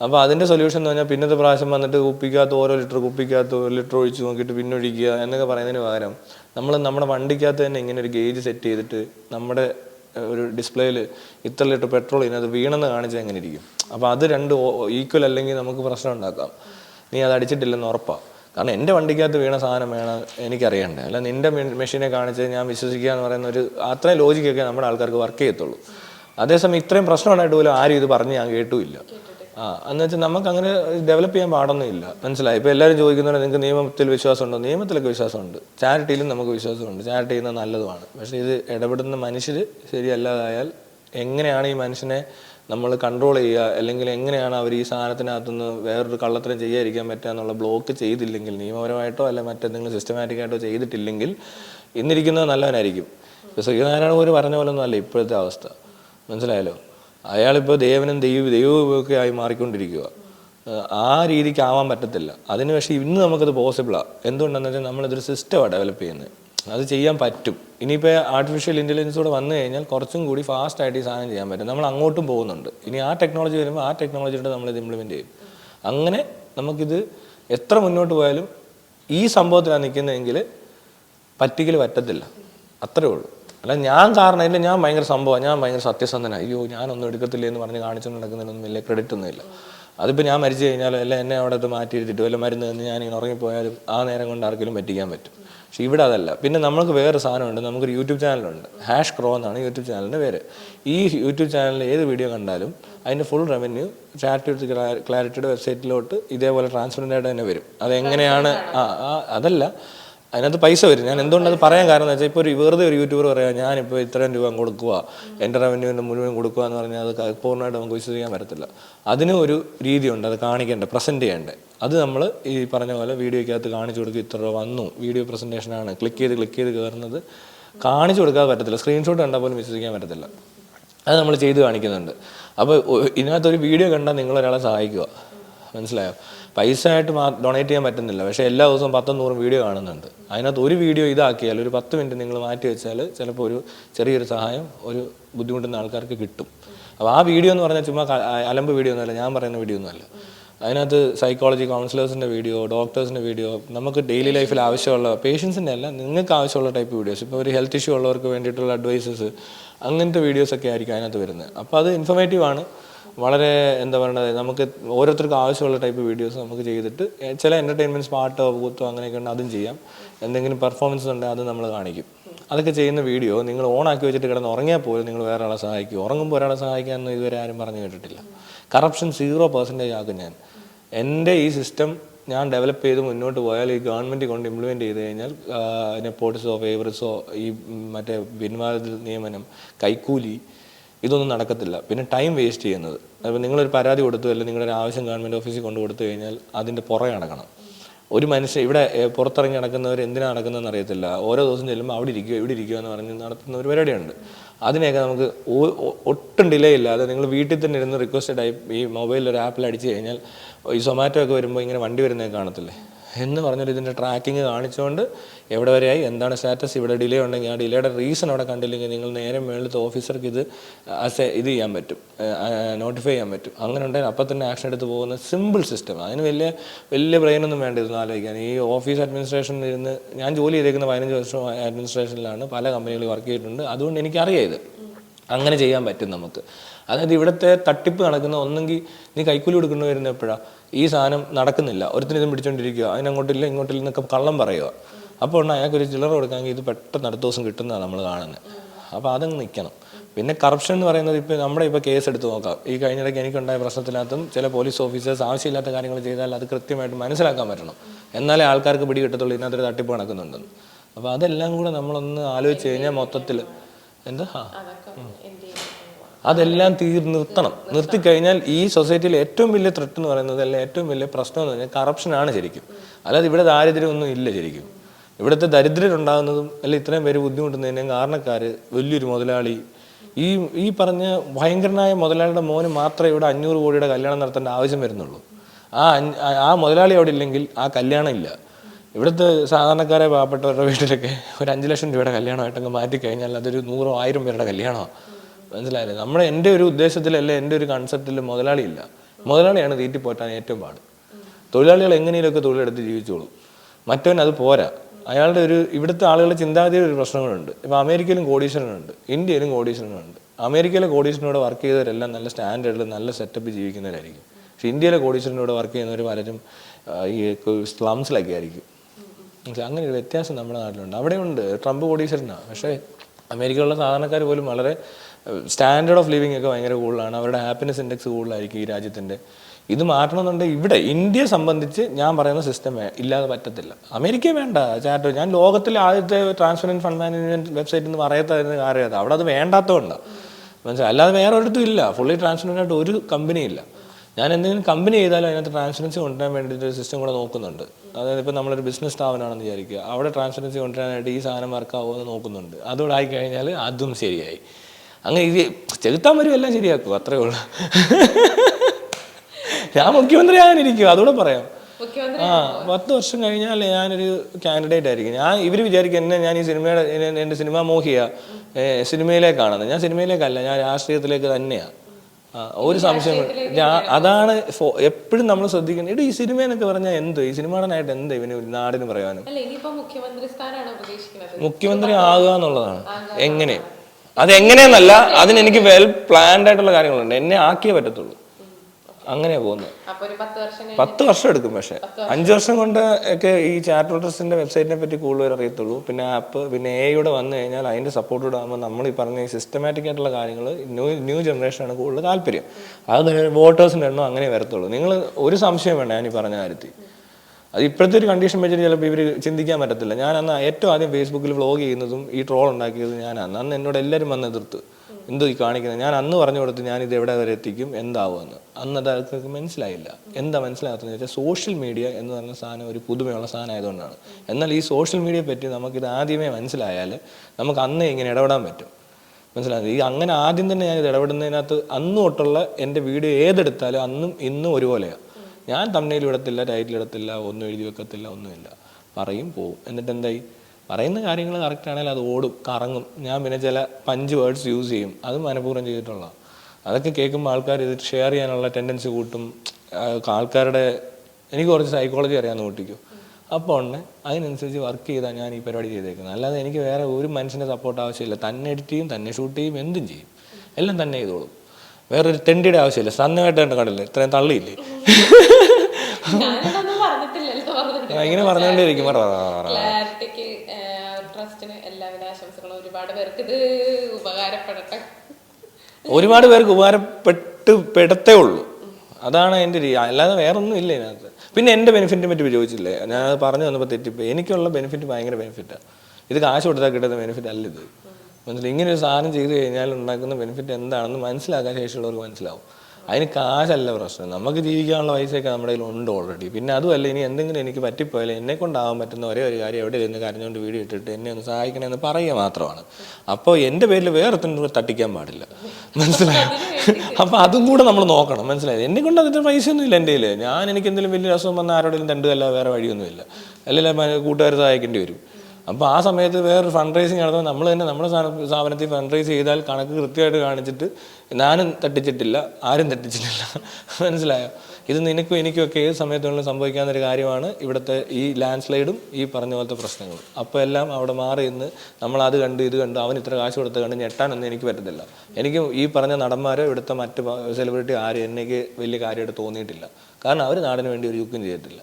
അപ്പോൾ അതിന്റെ സൊല്യൂഷൻ എന്ന് പറഞ്ഞാൽ പിന്നത്തെ പ്രാവശ്യം വന്നിട്ട് കുപ്പിക്കകത്ത് ഓരോ ലിറ്റർ കുപ്പിക്കകത്ത് ഒരു ലിറ്റർ ഒഴിച്ച് നോക്കിയിട്ട് പിന്നെ ഒഴിക്കുക എന്നൊക്കെ പറയുന്നതിന് പകരം നമ്മൾ നമ്മുടെ വണ്ടിക്കകത്ത് തന്നെ ഇങ്ങനെ ഒരു ഗേജ് സെറ്റ് ചെയ്തിട്ട് നമ്മുടെ ഒരു ഡിസ്പ്ലേയിൽ ഇത്ര ലിറ്റർ പെട്രോൾ ഇതിനകത്ത് വീണെന്ന് കാണിച്ചാൽ എങ്ങനെ ഇരിക്കും? അപ്പോൾ അത് രണ്ട് ഈക്വൽ അല്ലെങ്കിൽ നമുക്ക് പ്രശ്നം ഉണ്ടാക്കാം. നീ അത് അടിച്ചിട്ടില്ലെന്ന് ഉറപ്പാണ് കാരണം എന്റെ വണ്ടിക്കകത്ത് വീണ സാധനം വേണം എനിക്കറിയണ്ടേ. അല്ല നിന്റെ മെഷീനെ കാണിച്ച് ഞാൻ വിശ്വസിക്കുക എന്ന് പറയുന്ന ഒരു അത്രയും ലോജിക്കൊക്കെ നമ്മുടെ ആൾക്കാർക്ക് വർക്ക് ചെയ്യത്തുള്ളൂ. അതേസമയം ഇത്രയും പ്രശ്നം ഉണ്ടായിട്ട് പോലും ആരും ഇത് പറഞ്ഞ് ഞാൻ കേട്ടുമില്ല. ആ എന്ന് വെച്ചാൽ നമുക്ക് അങ്ങനെ ഡെവലപ്പ് ചെയ്യാൻ പാടൊന്നുമില്ല. മനസ്സിലായി? ഇപ്പോൾ എല്ലാവരും ചോദിക്കുന്നുണ്ട് നിങ്ങൾക്ക് നിയമത്തിൽ വിശ്വാസമുണ്ടോ? നിയമത്തിലൊക്കെ വിശ്വാസമുണ്ട്. ചാരിറ്റിയിലും നമുക്ക് വിശ്വാസമുണ്ട്. ചാരിറ്റി ചെയ്യുന്നത് നല്ലതുമാണ്. പക്ഷേ ഇത് ഇടപെടുന്ന മനുഷ്യർ ശരിയല്ലാതായാൽ എങ്ങനെയാണ് ഈ മനുഷ്യനെ നമ്മൾ കൺട്രോൾ ചെയ്യുക അല്ലെങ്കിൽ എങ്ങനെയാണ് അവർ ഈ സാധനത്തിനകത്തുനിന്ന് വേറൊരു കള്ളത്തരം ചെയ്യാതിരിക്കാൻ പറ്റുക എന്നുള്ള ബ്ലോക്ക് ചെയ്തില്ലെങ്കിൽ നിയമപരമായിട്ടോ അല്ല മറ്റെന്തെങ്കിലും സിസ്റ്റമാറ്റിക്കായിട്ടോ ചെയ്തിട്ടില്ലെങ്കിൽ ഇന്നിരിക്കുന്നത് നല്ലവനായിരിക്കും. ഇപ്പോൾ ശ്രീനാരായണ ഗുരു പറഞ്ഞ പോലെ ഒന്നും അല്ല ഇപ്പോഴത്തെ അവസ്ഥ. മനസ്സിലായല്ലോ? അയാളിപ്പോൾ ദേവനും ദൈവ ദൈവവും ഒക്കെ ആയി മാറിക്കൊണ്ടിരിക്കുക ആ രീതിക്ക് ആവാൻ പറ്റത്തില്ല. അതിന് പക്ഷേ ഇന്ന് നമുക്കത് പോസിബിളാണ് എന്തുകൊണ്ടെന്ന് വെച്ചാൽ നമ്മളിതൊരു സിസ്റ്റമാണ് ഡെവലപ്പ് ചെയ്യുന്നത്. അത് ചെയ്യാൻ പറ്റും. ഇനിയിപ്പോൾ ആർട്ടിഫിഷ്യൽ ഇന്റലിജൻസ് കൂടെ വന്നു കഴിഞ്ഞാൽ കുറച്ചും കൂടി ഫാസ്റ്റായിട്ട് ഈ സാധനം ചെയ്യാൻ പറ്റും. നമ്മൾ അങ്ങോട്ടും പോകുന്നുണ്ട്. ഇനി ആ ടെക്നോളജി വരുമ്പോൾ ആ ടെക്നോളജിയുടെ നമ്മളിത് ഇംപ്ലിമെന്റ് ചെയ്യും. അങ്ങനെ നമുക്കിത് എത്ര മുന്നോട്ട് പോയാലും ഈ സംഭവത്തിലാണ് നിൽക്കുന്നതെങ്കിൽ പറ്റിക്കൽ പറ്റത്തില്ല. അത്രേ ഉള്ളൂ. അല്ല ഞാൻ കാരണം ഇല്ല ഞാൻ ഭയങ്കര സംഭവം ഞാൻ ഭയങ്കര സത്യസന്ധന. അയ്യോ ഞാനൊന്നും എടുക്കത്തില്ല എന്ന് പറഞ്ഞ് കാണിച്ചുകൊണ്ട് നടക്കുന്നതിനൊന്നും വലിയ ക്രെഡിറ്റ് ഒന്നും ഇല്ല. അതിപ്പോൾ ഞാൻ മരിച്ചു കഴിഞ്ഞാലോ അല്ല എന്നെ അവിടെ അത് ഇരുത്തിട്ടോ വല്ല മരുന്ന് തന്ന് ഞാൻ ഇങ്ങനെ ഉറങ്ങിപ്പോയാലും ആ നേരം കൊണ്ട് ആർക്കെങ്കിലും പറ്റിക്കാൻ പറ്റും. പക്ഷെ ഇവിടെ അതല്ല. പിന്നെ നമുക്ക് വേറെ സാധനമുണ്ട്. നമുക്കൊരു യൂട്യൂബ് ചാനലുണ്ട്. ഹാഷ് ക്രോ എന്നാണ് യൂട്യൂബ് ചാനലിന്റെ പേര്. ഈ യൂട്യൂബ് ചാനലിൽ ഏത് വീഡിയോ കണ്ടാലും അതിന്റെ ഫുൾ റവന്യൂ ചാരിറ്റി ക്ലാരിറ്റിയുടെ വെബ്സൈറ്റിലോട്ട് ഇതേപോലെ ട്രാൻസ്പെറന്റ് ആയിട്ട് തന്നെ വരും. അതെങ്ങനെയാണ്? ആ അതല്ല. അതിനകത്ത് പൈസ വരും. ഞാൻ എന്തുകൊണ്ട് അത് പറയാൻ കാരണം എന്ന് വെച്ചാൽ ഇപ്പോൾ ഒരു വെറുതെ ഒരു യൂട്യൂബർ പറയാം ഞാനിപ്പോൾ ഇത്രയും രൂപ കൊടുക്കുക എന്റെ റവന്യൂവിന്റെ മുഴുവൻ കൊടുക്കുക എന്ന് പറഞ്ഞാൽ അത് പൂർണമായിട്ട് നമുക്ക് വിശ്വസിക്കാൻ പറ്റത്തില്ല. അതിനും ഒരു രീതിയുണ്ട് അത് കാണിക്കേണ്ട പ്രസന്റ് ചെയ്യേണ്ടത് അത് നമ്മൾ ഈ പറഞ്ഞ പോലെ വീഡിയോയ്ക്കകത്ത് കാണിച്ചു കൊടുക്കുക ഇത്ര രൂപ വന്നു. വീഡിയോ പ്രസന്റേഷനാണ് ക്ലിക്ക് ചെയ്ത് ക്ലിക്ക് ചെയ്ത് കയറുന്നത് കാണിച്ചു കൊടുക്കാതെ പറ്റത്തില്ല. സ്ക്രീൻഷോട്ട് കണ്ടാൽ പോലും വിശ്വസിക്കാൻ പറ്റത്തില്ല. അത് നമ്മൾ ചെയ്ത് കാണിക്കുന്നുണ്ട്. അപ്പോൾ ഇതിനകത്തൊരു വീഡിയോ കണ്ടാൽ നിങ്ങളൊരാളെ സഹായിക്കുക മനസ്സിലായോ? പൈസ ആയിട്ട് ഡൊണേറ്റ് ചെയ്യാൻ പറ്റുന്നില്ല. പക്ഷേ എല്ലാ ദിവസവും പത്തും നൂറും വീഡിയോ കാണുന്നുണ്ട്. അതിനകത്ത് ഒരു വീഡിയോ ഇതാക്കിയാൽ ഒരു പത്ത് മിനിറ്റ് നിങ്ങൾ മാറ്റി വെച്ചാൽ ചിലപ്പോൾ ഒരു ചെറിയൊരു സഹായം ഒരു ബുദ്ധിമുട്ടുന്ന ആൾക്കാർക്ക് കിട്ടും. അപ്പോൾ ആ വീഡിയോ എന്ന് പറഞ്ഞാൽ ചുമ്മാ അലമ്പ് വീഡിയോ ഒന്നുമല്ല ഞാൻ പറയുന്ന വീഡിയോ ഒന്നുമല്ല. അതിനകത്ത് സൈക്കോളജി കൗൺസിലേഴ്സിന്റെ വീഡിയോ ഡോക്ടേഴ്സിന്റെ വീഡിയോ നമുക്ക് ഡെയിലി ലൈഫിൽ ആവശ്യമുള്ള പേഷ്യൻസിന്റെ അല്ല നിങ്ങൾക്ക് ആവശ്യമുള്ള ടൈപ്പ് വീഡിയോസ് ഇപ്പോൾ ഒരു ഹെൽത്ത് ഇഷ്യൂ ഉള്ളവർക്ക് വേണ്ടിയിട്ടുള്ള അഡ്വൈസസ് അങ്ങനത്തെ വീഡിയോസൊക്കെ ആയിരിക്കും അതിനകത്ത് വരുന്നത്. അപ്പോൾ അത് ഇൻഫർമേറ്റീവ് ആണ്. വളരെ എന്താ പറയണത് നമുക്ക് ഓരോരുത്തർക്കും ആവശ്യമുള്ള ടൈപ്പ് വീഡിയോസ് നമുക്ക് ചെയ്തിട്ട് ചില എന്റർടൈൻമെന്റ്സ് പാട്ടോ കൂത്തോ അങ്ങനെയൊക്കെ ഉണ്ട് അതും ചെയ്യാം. എന്തെങ്കിലും പെർഫോമൻസ് ഉണ്ടെങ്കിൽ അത് നമ്മൾ കാണിക്കും. അതൊക്കെ ചെയ്യുന്ന വീഡിയോ നിങ്ങൾ ഓണാക്കി വെച്ചിട്ട് കിടന്ന് ഉറങ്ങിയാൽ പോലും നിങ്ങൾ വേറെ ആളെ സഹായിക്കും. ഉറങ്ങുമ്പോൾ ഒരാളെ സഹായിക്കാമെന്ന് ഇതുവരെ ആരും പറഞ്ഞു കേട്ടിട്ടില്ല. കറപ്ഷൻ സീറോ പെർസെന്റേജ് ആക്കും ഞാൻ. എന്റെ ഈ സിസ്റ്റം ഞാൻ ഡെവലപ്പ് ചെയ്ത് മുന്നോട്ട് പോയാൽ ഈ ഗവൺമെന്റ് കൊണ്ട് ഇംപ്ലിമെന്റ് ചെയ്ത് കഴിഞ്ഞാൽ നെപ്പോട്ടിസോ ഫേവറിസോ ഈ മറ്റേ പിൻവാതിൽ നിയമനം കൈക്കൂലി ഇതൊന്നും നടക്കത്തില്ല. പിന്നെ ടൈം വേസ്റ്റ് ചെയ്യുന്നത്. അപ്പോൾ നിങ്ങളൊരു പരാതി കൊടുത്തു അല്ലെങ്കിൽ നിങ്ങളൊരു ആവശ്യം ഗവൺമെന്റ് ഓഫീസിൽ കൊണ്ട് കൊടുത്തു കഴിഞ്ഞാൽ അതിന്റെ പുറകെ നടക്കണം. ഒരു മനുഷ്യ ഇവിടെ പുറത്തിറങ്ങി നടക്കുന്നവർ എന്തിനാണ് നടക്കുന്നതെന്ന് അറിയത്തില്ല. ഓരോ ദിവസം ചെല്ലുമ്പോൾ അവിടെ ഇരിക്കുക ഇവിടെ ഇരിക്കുക എന്ന് പറഞ്ഞ് നടത്തുന്ന ഒരു പരിപാടിയുണ്ട് അതിനെയൊക്കെ നമുക്ക് ഒട്ടും ഡിലേ ഇല്ലാതെ നിങ്ങൾ വീട്ടിൽ തന്നെ ഇരുന്ന് റിക്വസ്റ്റഡ് ആയി ഈ മൊബൈലിൽ ഒരു ആപ്പിൽ അടിച്ചു കഴിഞ്ഞാൽ ഈ സൊമാറ്റോ ഒക്കെ വരുമ്പോൾ ഇങ്ങനെ വണ്ടി വരുന്നതൊക്കെ കാണത്തില്ലേ? എന്ന് പറഞ്ഞൊരു ഇതിന്റെ ട്രാക്കിങ് കാണിച്ചുകൊണ്ട് എവിടെ വരെയായി? എന്താണ് സ്റ്റാറ്റസ്? ഇവിടെ ഡിലേ ഉണ്ടെങ്കിൽ ആ ഡിലേയുടെ റീസൺ അവിടെ കണ്ടില്ലെങ്കിൽ നിങ്ങൾ നേരെ മേളിലത്തെ ഓഫീസർക്ക് ഇത് ആസ് ഇത് ചെയ്യാൻ പറ്റും. നോട്ടിഫൈ ചെയ്യാൻ പറ്റും. അങ്ങനെ ഉണ്ടെങ്കിൽ അപ്പം തന്നെ ആക്ഷൻ എടുത്ത് പോകുന്ന സിമ്പിൾ സിസ്റ്റം അതിന് വലിയ വലിയ ബ്രെയിനൊന്നും വേണ്ട ഇതൊന്നും ആലോചിക്കാൻ. ഈ ഓഫീസ് അഡ്മിനിസ്ട്രേഷനിൽ ഇരുന്ന് ഞാൻ ജോലി ചെയ്തേക്കുന്ന പതിനഞ്ച് വർഷം അഡ്മിനിസ്ട്രേഷനിലാണ് പല കമ്പനികളിൽ വർക്ക് ചെയ്തിട്ടുണ്ട്. അതുകൊണ്ട് എനിക്കറിയാം ഇത്. അങ്ങനെ ചെയ്യാൻ പറ്റും നമുക്ക്. അതായത് ഇവിടുത്തെ തട്ടിപ്പ് നടക്കുന്ന ഒന്നെങ്കിൽ നീ കൈക്കൂലി കൊടുക്കേണ്ടി വരുന്ന എപ്പോഴാണ് ഈ സാധനം നടക്കുന്നില്ല. ഒരുത്തിന് ഇതും പിടിച്ചോണ്ടിരിക്കുക. അതിനങ്ങോട്ടില്ല ഇങ്ങോട്ടില്ല എന്നൊക്കെ കള്ളം പറയുക. അപ്പോൾ ഉണ്ട് അയാൾക്ക് ഒരു ചില്ലറ കൊടുക്കാമെങ്കിൽ ഇത് പെട്ടെന്ന് അടുത്ത ദിവസം കിട്ടുന്നതാണ് നമ്മൾ കാണുന്നത്. അപ്പോൾ അതങ്ങ് നിൽക്കണം. പിന്നെ കറപ്ഷൻ എന്ന് പറയുന്നത് ഇപ്പോൾ നമ്മുടെ ഇപ്പോൾ കേസ് എടുത്ത് നോക്കാം. ഈ കഴിഞ്ഞിടയ്ക്ക് എനിക്കുണ്ടായ പ്രശ്നത്തിനകത്തും ചില പോലീസ് ഓഫീസേഴ്സ് ആവശ്യമില്ലാത്ത കാര്യങ്ങൾ ചെയ്താൽ അത് കൃത്യമായിട്ട് മനസ്സിലാക്കാൻ പറ്റണം. എന്നാലേ ആൾക്കാർക്ക് പിടി കിട്ടത്തുള്ളൂ ഇതിനകത്തൊരു തട്ടിപ്പ് നടക്കുന്നുണ്ടെന്ന് അപ്പോൾ അതെല്ലാം കൂടെ നമ്മളൊന്ന് ആലോചിച്ച് കഴിഞ്ഞാൽ മൊത്തത്തിൽ എന്താ? അതെല്ലാം തീർ നിർത്തണം. നിർത്തിക്കഴിഞ്ഞാൽ ഈ സൊസൈറ്റിയിൽ ഏറ്റവും വലിയ ത്രെട്ട് എന്ന് പറയുന്നത് അല്ലെങ്കിൽ ഏറ്റവും വലിയ പ്രശ്നം എന്ന് പറഞ്ഞാൽ കറപ്ഷനാണ് ശരിക്കും. അല്ലാതെ ഇവിടെ ദാരിദ്ര്യമൊന്നും ഇല്ല ശരിക്കും. ഇവിടുത്തെ ദരിദ്രരുണ്ടാകുന്നതും അല്ല ഇത്രയും പേര് ബുദ്ധിമുട്ടുന്നതിനും കാരണക്കാർ വലിയൊരു മുതലാളി. ഈ ഈ പറഞ്ഞ ഭയങ്കരനായ മുതലാളിയുടെ മോന് മാത്രമേ ഇവിടെ അഞ്ഞൂറ് കോടിയുടെ കല്യാണം നടത്തേണ്ട ആവശ്യം വരുന്നുള്ളൂ. ആ ആ- മുതലാളി അവിടെ ഇല്ലെങ്കിൽ ആ കല്യാണം ഇല്ല. ഇവിടുത്തെ സാധാരണക്കാരെ പാവപ്പെട്ടവരുടെ വീട്ടിലൊക്കെ ഒരു അഞ്ച് ലക്ഷം രൂപയുടെ കല്യാണമായിട്ടങ്ങ് മാറ്റിക്കഴിഞ്ഞാൽ അതൊരു നൂറോ ആയിരം പേരുടെ കല്യാണമാണ് മനസ്സിലായില്ലേ? നമ്മുടെ എന്റെ ഒരു ഉദ്ദേശത്തിലല്ല എന്റെ ഒരു കൺസെപ്റ്റിൽ മുതലാളിയില്ല മുതലാളിയാണ് തീറ്റിപ്പോറ്റാൻ ഏറ്റവും പാട്. തൊഴിലാളികൾ എങ്ങനെയൊക്കെ തൊഴിലെടുത്ത് ജീവിച്ചോളൂ. മറ്റവൻ അത് പോരാ. അയാളുടെ ഒരു ഇവിടുത്തെ ആളുകളുടെ ചിന്താഗതിയിൽ ഒരു പ്രശ്നങ്ങളുണ്ട്. ഇപ്പോൾ അമേരിക്കയിലും കോടീശ്വരനുണ്ട്. ഇന്ത്യയിലും കോടീശ്വരനുണ്ട്. അമേരിക്കയിലെ കോടീശ്വരനോട് വർക്ക് ചെയ്തവരെല്ലാം നല്ല സ്റ്റാൻഡേർഡിൽ നല്ല സെറ്റപ്പ് ജീവിക്കുന്നവരായിരിക്കും. പക്ഷെ ഇന്ത്യയിലെ കോടീശ്വരനോട് വർക്ക് ചെയ്യുന്നവർ പലരും ഈ സ്ലംസിലൊക്കെ ആയിരിക്കും? അങ്ങനെ ഒരു വ്യത്യാസം നമ്മുടെ നാട്ടിലുണ്ട്. അവിടെയുണ്ട്. ട്രംപ് കോടീശ്വരനാണ് പക്ഷേ അമേരിക്കയിലുള്ള സാധാരണക്കാർ പോലും വളരെ സ്റ്റാൻഡേർഡ് ഓഫ് ലിവിങ് ഒക്കെ ഭയങ്കര കൂടുതലാണ്. അവരുടെ ഹാപ്പിനെസ് ഇൻഡെക്സ് കൂടുതലായിരിക്കും ഈ രാജ്യത്തിന്റെ ഇത് മാറ്റണമെന്നുണ്ടെങ്കിൽ ഇവിടെ ഇന്ത്യയെ സംബന്ധിച്ച് ഞാൻ പറയുന്ന സിസ്റ്റം ഇല്ലാതെ പറ്റത്തില്ല. അമേരിക്ക വേണ്ട. ചാറ്റോ ഞാൻ ലോകത്തിലെ ആദ്യത്തെ ട്രാൻസ്പെറന്റ് ഫണ്ട് മാനേജ്മെന്റ് വെബ്സൈറ്റ് എന്ന് പറയത്തതിന് കാര്യം അവിടെ അത് വേണ്ടാത്തതുകൊണ്ടാണ് മനസ്സിലായി അല്ലാതെ വേറെ ഒരിടത്തും ഇല്ല. ഫുള്ളി ട്രാൻസ്പെറന്റ് ആയിട്ട് ഒരു കമ്പനി ഇല്ല. ഞാൻ എന്തെങ്കിലും കമ്പനി ചെയ്താലും അതിനകത്ത് ട്രാൻസ്പെറൻസി കൊണ്ടുവരാൻ വേണ്ടിയിട്ട് ഒരു സിസ്റ്റം കൂടെ നോക്കുന്നുണ്ട്. അതായത് ഇപ്പോൾ നമ്മളൊരു ബിസിനസ് സ്ഥാപനമാണെന്ന് വിചാരിക്കുക. അവിടെ ട്രാൻസ്പെറൻസി കൊണ്ടുവരാനായിട്ട് ഈ സാധനം വർക്കാവുമോ എന്ന് നോക്കുന്നുണ്ട്. അതുകൂടെ ആയിക്കഴിഞ്ഞാൽ അതും ശരിയായി. അങ്ങനെ ഇത് ചെലുത്താൻ വരും എല്ലാം ശരിയാക്കും. അത്രയേ ഉള്ളൂ. ഞാൻ മുഖ്യമന്ത്രി ആകാനിരിക്കും അതുകൂടെ പറയാം. ആ പത്ത് വർഷം കഴിഞ്ഞാൽ ഞാനൊരു കാൻഡിഡേറ്റ് ആയിരിക്കും. ഞാൻ ഇവർ വിചാരിക്കും എന്നെ ഞാൻ ഈ സിനിമയുടെ എന്റെ സിനിമ മോഹിയ സിനിമയിലേക്കാണെന്ന് ഞാൻ സിനിമയിലേക്കല്ല ഞാൻ രാഷ്ട്രീയത്തിലേക്ക് തന്നെയാണ് ഒരു സംശയം അതാണ് എപ്പോഴും നമ്മൾ ശ്രദ്ധിക്കുന്നത് എടാ ഈ സിനിമ എന്നൊക്കെ പറഞ്ഞാൽ എന്ത്? ഈ സിനിമാടനായിട്ട് എന്ത് ഇവന് നാടിന് പറയാനും? മുഖ്യമന്ത്രി ആകുക എന്നുള്ളതാണ്. എങ്ങനെ അത് എങ്ങനെയെന്നല്ല അതിന് എനിക്ക് വെൽ പ്ലാൻഡ് ആയിട്ടുള്ള കാര്യങ്ങളുണ്ട്. എന്നെ ആക്കിയേ പറ്റത്തുള്ളൂ. അങ്ങനെയാ പോകുന്നത് പത്ത് വർഷം എടുക്കും പക്ഷെ. അഞ്ച് വർഷം കൊണ്ട് ഒക്കെ ഈ ട്രസ്റ്റിന്റെ വെബ്സൈറ്റിനെ പറ്റി കൂടുതൽ അറിയത്തുള്ളൂ. പിന്നെ ആപ്പ് പിന്നെ എ യുടെ വന്നു കഴിഞ്ഞാൽ അതിന്റെ സപ്പോർട്ടോട് ആകുമ്പോൾ നമ്മൾ ഈ പറഞ്ഞ സിസ്റ്റമാറ്റിക് ആയിട്ടുള്ള കാര്യങ്ങൾ ന്യൂ ന്യൂ ജനറേഷനാണ് കൂടുതൽ താല്പര്യം. അത് വോട്ടേഴ്സിന്റെ എണ്ണം അങ്ങനെ വരത്തുള്ളൂ. നിങ്ങൾ ഒരു സംശയം വേണ്ട ഞാൻ ഈ പറഞ്ഞ കാര്യത്തിൽ. അത് ഇപ്പോഴത്തെ ഒരു കണ്ടീഷൻ വെച്ചിട്ട് ചിലപ്പോൾ ഇവർ ചിന്തിക്കാൻ പറ്റത്തില്ല. ഞാൻ അന്ന് ഏറ്റവും ആദ്യം ഫേസ്ബുക്കിൽ വ്ളോഗ് ചെയ്യുന്നതും ഈ ട്രോൾ ഉണ്ടാക്കിയതും ഞാനാണ് അന്ന് എന്നോട് എല്ലാവരും വന്ന് എതിർത്ത്. എന്തോ ഈ കാണിക്കുന്നത്? ഞാൻ അന്ന് പറഞ്ഞു കൊടുത്ത് ഞാൻ ഇത് എവിടെ വരെ എത്തിക്കും എന്താവുമെന്ന്. അന്ന് അത് ആൾക്കാർക്ക് മനസ്സിലായില്ല. എന്താ മനസ്സിലാകത്തെന്ന് വെച്ചാൽ സോഷ്യൽ മീഡിയ എന്ന് പറഞ്ഞ സാധനം ഒരു പുതുമയുള്ള സാധനം ആയതുകൊണ്ടാണ്. എന്നാൽ ഈ സോഷ്യൽ മീഡിയയെ പറ്റി നമുക്കിത് ആദ്യമേ മനസ്സിലായാൽ നമുക്ക് അന്ന് ഇങ്ങനെ ഇടപെടാൻ പറ്റും. മനസ്സിലായത് ഈ അങ്ങനെ ആദ്യം തന്നെ ഞാൻ ഇത് ഇടപെടുന്നതിനകത്ത് അന്ന് തൊട്ടുള്ള എന്റെ വീഡിയോ ഏതെടുത്താലും അന്നും ഇന്നും ഒരുപോലെയാണ് ഞാൻ തമ്മിലിടത്തില്ല ടൈറ്റിൽ ഇടത്തില്ല ഒന്നും എഴുതി വെക്കത്തില്ല ഒന്നുമില്ല. പറയും പോവും. എന്നിട്ട് എന്തായി പറയുന്ന കാര്യങ്ങൾ കറക്റ്റ് ആണെങ്കിൽ അത് ഓടും കറങ്ങും. ഞാൻ പിന്നെ ചില പഞ്ച് വേർഡ്സ് യൂസ് ചെയ്യും. അത് മനഃപൂർവം ചെയ്തിട്ടുള്ള. അതൊക്കെ കേൾക്കുമ്പോൾ ആൾക്കാർ ഇത് ഷെയർ ചെയ്യാനുള്ള ടെൻഡൻസി കൂട്ടും. ആൾക്കാരുടെ എനിക്ക് കുറച്ച് സൈക്കോളജി അറിയാമെന്ന് കൂട്ടിക്കും അപ്പോൾ ഉണ്ട്. അതിനനുസരിച്ച് വർക്ക് ചെയ്താൽ ഞാൻ ഈ പരിപാടി ചെയ്തേക്കുന്നത്. അല്ലാതെ എനിക്ക് വേറെ ഒരു മനുഷ്യന്റെ സപ്പോർട്ട് ആവശ്യമില്ല. തന്നെ എഡിറ്റ് ചെയ്യും തന്നെ ഷൂട്ട് ചെയ്യും എന്തും ചെയ്യും. എല്ലാം തന്നെ ചെയ്തോളും. വേറൊരു തെണ്ടിയുടെ ആവശ്യമില്ല. സന്നമായിട്ട് എന്റെ കണ്ടില്ലേ? ഇത്രയും തള്ളിയില്ലേ? ഇങ്ങനെ പറഞ്ഞുകൊണ്ടേ ഇരിക്കും പറ, ആശംസകളും ഒരുപാട് പേർക്ക് ഇത് ഉപകാരപ്പെടട്ടെ. ഒരുപാട് പേർക്ക് ഉപകാരപ്പെട്ട് പെടത്തേ ഉള്ളൂ. അതാണ് എന്റെ രീതി അല്ലാതെ വേറെ ഒന്നും ഇല്ല ഇതിനകത്ത്. പിന്നെ എന്റെ ബെനിഫിറ്റിനെ പറ്റി ചോദിച്ചില്ലേ? ഞാൻ പറഞ്ഞു വന്നപ്പോൾ തെറ്റിപ്പോയി. എനിക്കുള്ള ബെനിഫിറ്റ് ഭയങ്കര ബെനിഫിറ്റാണ് ഇത് കാശ് കൊടുത്താൽ കിട്ടുന്ന ബെനിഫിറ്റ് അല്ല ഇത്. മനസ്സിലായി? ഇങ്ങനെ ഒരു സാധനം ചെയ്ത് കഴിഞ്ഞാൽ ഉണ്ടാക്കുന്ന ബെനിഫിറ്റ് എന്താണെന്ന് മനസ്സിലാക്കാൻ ശേഷിയുള്ളവർക്ക് മനസ്സിലാവും. അതിന് കാശല്ല പ്രശ്നം. നമുക്ക് ജീവിക്കാനുള്ള പൈസയൊക്കെ നമ്മുടെ കയ്യിൽ ഉണ്ട് ഓൾറെഡി പിന്നെ അതുമല്ല ഇനി എന്തെങ്കിലും എനിക്ക് പറ്റിപ്പോയാലും എന്നെ കൊണ്ടാവാൻ പറ്റുന്ന ഒരേ ഒരു കാര്യം എവിടെ ഇരുന്ന് കരഞ്ഞുകൊണ്ട് വീഡിയോ ഇട്ടിട്ട് എന്നെ ഒന്ന് സഹായിക്കണമെന്ന് പറയുക മാത്രമാണ്. അപ്പോൾ എന്റെ പേരിൽ വേറെ തട്ടിക്കാൻ പാടില്ല. മനസ്സിലായോ? അപ്പോൾ അതും കൂടെ നമ്മൾ നോക്കണം. മനസ്സിലായത് എന്നെ കൊണ്ട് അതിന്റെ പൈസ ഒന്നും ഇല്ല എന്റെ ഞാൻ എനിക്ക് എന്തെങ്കിലും വലിയ അസുഖം വന്നാൽ ആരോടെങ്കിലും തണ്ടുകല്ല വേറെ വഴിയൊന്നുമില്ല. അല്ലെങ്കിൽ കൂട്ടുകാർ സഹായിക്കേണ്ടി വരും. അപ്പോൾ ആ സമയത്ത് വേറൊരു ഫണ്ട് റൈസിങ് നടത്തുമ്പോൾ നമ്മൾ തന്നെ നമ്മുടെ സ്ഥാപനത്തിൽ ഫണ്ട് റൈസ് ചെയ്താൽ കണക്ക് കൃത്യമായിട്ട് കാണിച്ചിട്ട് ഞാനും തട്ടിച്ചിട്ടില്ല ആരും തട്ടിച്ചിട്ടില്ല. മനസ്സിലായോ? ഇത് നിനക്കും എനിക്കും ഒക്കെ ഏത് സമയത്തുള്ള സംഭവിക്കാവുന്ന ഒരു കാര്യമാണ് ഇവിടുത്തെ ഈ ലാൻഡ് സ്ലൈഡും ഈ പറഞ്ഞ പോലത്തെ പ്രശ്നങ്ങളും. അപ്പോൾ എല്ലാം അവിടെ മാറി ഇന്ന് നമ്മൾ അത് കണ്ട് ഇത് കണ്ട് അവൻ ഇത്ര കാശ് കൊടുത്ത് കണ്ട് ഞെട്ടാനൊന്നും എനിക്ക് പറ്റത്തില്ല. എനിക്ക് ഈ പറഞ്ഞ നടന്മാരോ ഇവിടുത്തെ മറ്റ് സെലിബ്രിറ്റി ആരും എനിക്ക് വലിയ കാര്യമായിട്ട് തോന്നിയിട്ടില്ല. കാരണം അവർ നാടിന് വേണ്ടി ഒരു യുക്കും ചെയ്തിട്ടില്ല.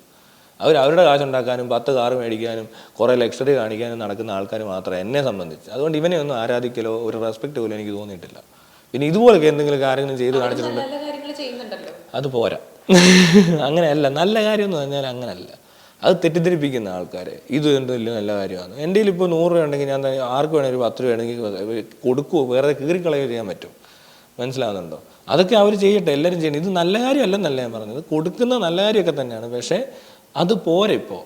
അവർ അവരുടെ കാശുണ്ടാക്കാനും പത്ത് കാറ് മേടിക്കാനും കുറേ ലക്ഷറി കാണിക്കാനും നടക്കുന്ന ആൾക്കാർ മാത്രമേ എന്നെ സംബന്ധിച്ച്. അതുകൊണ്ട് ഇവനെ ഒന്നും ആരാധിക്കലോ ഒരു റെസ്പെക്റ്റ് പോലും എനിക്ക് തോന്നിയിട്ടില്ല. പിന്നെ ഇതുപോലൊക്കെ എന്തെങ്കിലും കാര്യങ്ങൾ ചെയ്ത് കാണിച്ചിട്ടുണ്ട്. അത് പോരാ. അങ്ങനെയല്ല നല്ല കാര്യം എന്ന് പറഞ്ഞാൽ അങ്ങനല്ല. അത് തെറ്റിദ്ധരിപ്പിക്കുന്ന ആൾക്കാരെ. ഇത് എന്തെങ്കിലും വലിയ നല്ല കാര്യമാണ്. എന്റെ കയ്യിൽ ഇപ്പോൾ നൂറ് രൂപ ഉണ്ടെങ്കിൽ ഞാൻ ആർക്ക് വേണമെങ്കിൽ ഒരു പത്ത് രൂപ ഉണ്ടെങ്കിൽ കൊടുക്കുവോ? വേറെ കീറിക്കളയോ ചെയ്യാൻ പറ്റും. മനസ്സിലാവുന്നുണ്ടോ? അതൊക്കെ അവർ ചെയ്യട്ടെ എല്ലാവരും ചെയ്യണം ഇത് നല്ല കാര്യമല്ലെന്നല്ല ഞാൻ പറഞ്ഞത്. കൊടുക്കുന്ന നല്ല കാര്യമൊക്കെ തന്നെയാണ്. പക്ഷേ അത് പോരെ ഇപ്പോൾ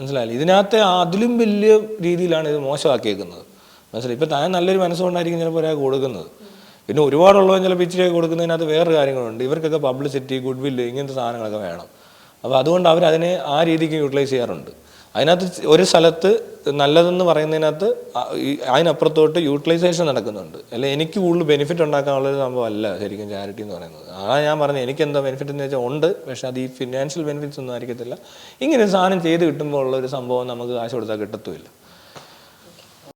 മനസ്സിലായില്ലേ? ഇതിനകത്തെ അതിലും വലിയ രീതിയിലാണ് ഇത് മോശമാക്കിയേക്കുന്നത്. മനസ്സിലായി? ഇപ്പം താൻ നല്ലൊരു മനസ്സുകൊണ്ടായിരിക്കും ചിലപ്പോൾ ഒരാൾ കൊടുക്കുന്നത്. പിന്നെ ഒരുപാടുള്ളവൻ ചിലപ്പോൾ ഇച്ചിരിയൊക്കെ കൊടുക്കുന്നതിനകത്ത് വേറെ കാര്യങ്ങളുണ്ട്. ഇവർക്കൊക്കെ പബ്ലിസിറ്റി ഗുഡ് വില്ല് ഇങ്ങനത്തെ സാധനങ്ങളൊക്കെ വേണം. അപ്പോൾ അതുകൊണ്ട് അവർ അതിനെ ആ രീതിക്ക് യൂട്ടിലൈസ് ചെയ്യാറുണ്ട്. അതിനകത്ത് ഒരു സ്ഥലത്ത് നല്ലതെന്ന് പറയുന്നതിനകത്ത് അതിനപ്പുറത്തോട്ട് യൂട്ടിലൈസേഷൻ നടക്കുന്നുണ്ട്. അല്ലെ എനിക്ക് കൂടുതൽ ബെനിഫിറ്റ് ഉണ്ടാക്കാനുള്ള ഒരു സംഭവം അല്ല ശരിക്കും ചാരിറ്റി എന്ന് പറയുന്നത്. ആ ഞാൻ പറഞ്ഞത് എനിക്ക് എന്താ ബെനിഫിറ്റ് എന്ന് വെച്ചാൽ ഉണ്ട് പക്ഷെ അത് ഈ ഫിനാൻഷ്യൽ ബെനിഫിറ്റ്സ് ഒന്നും ആയിരിക്കത്തില്ല. ഇങ്ങനെ സാധനം ചെയ്ത് കിട്ടുമ്പോൾ ഉള്ള ഒരു സംഭവം നമുക്ക് കാശ് കൊടുത്താൽ കിട്ടത്തുമില്ല.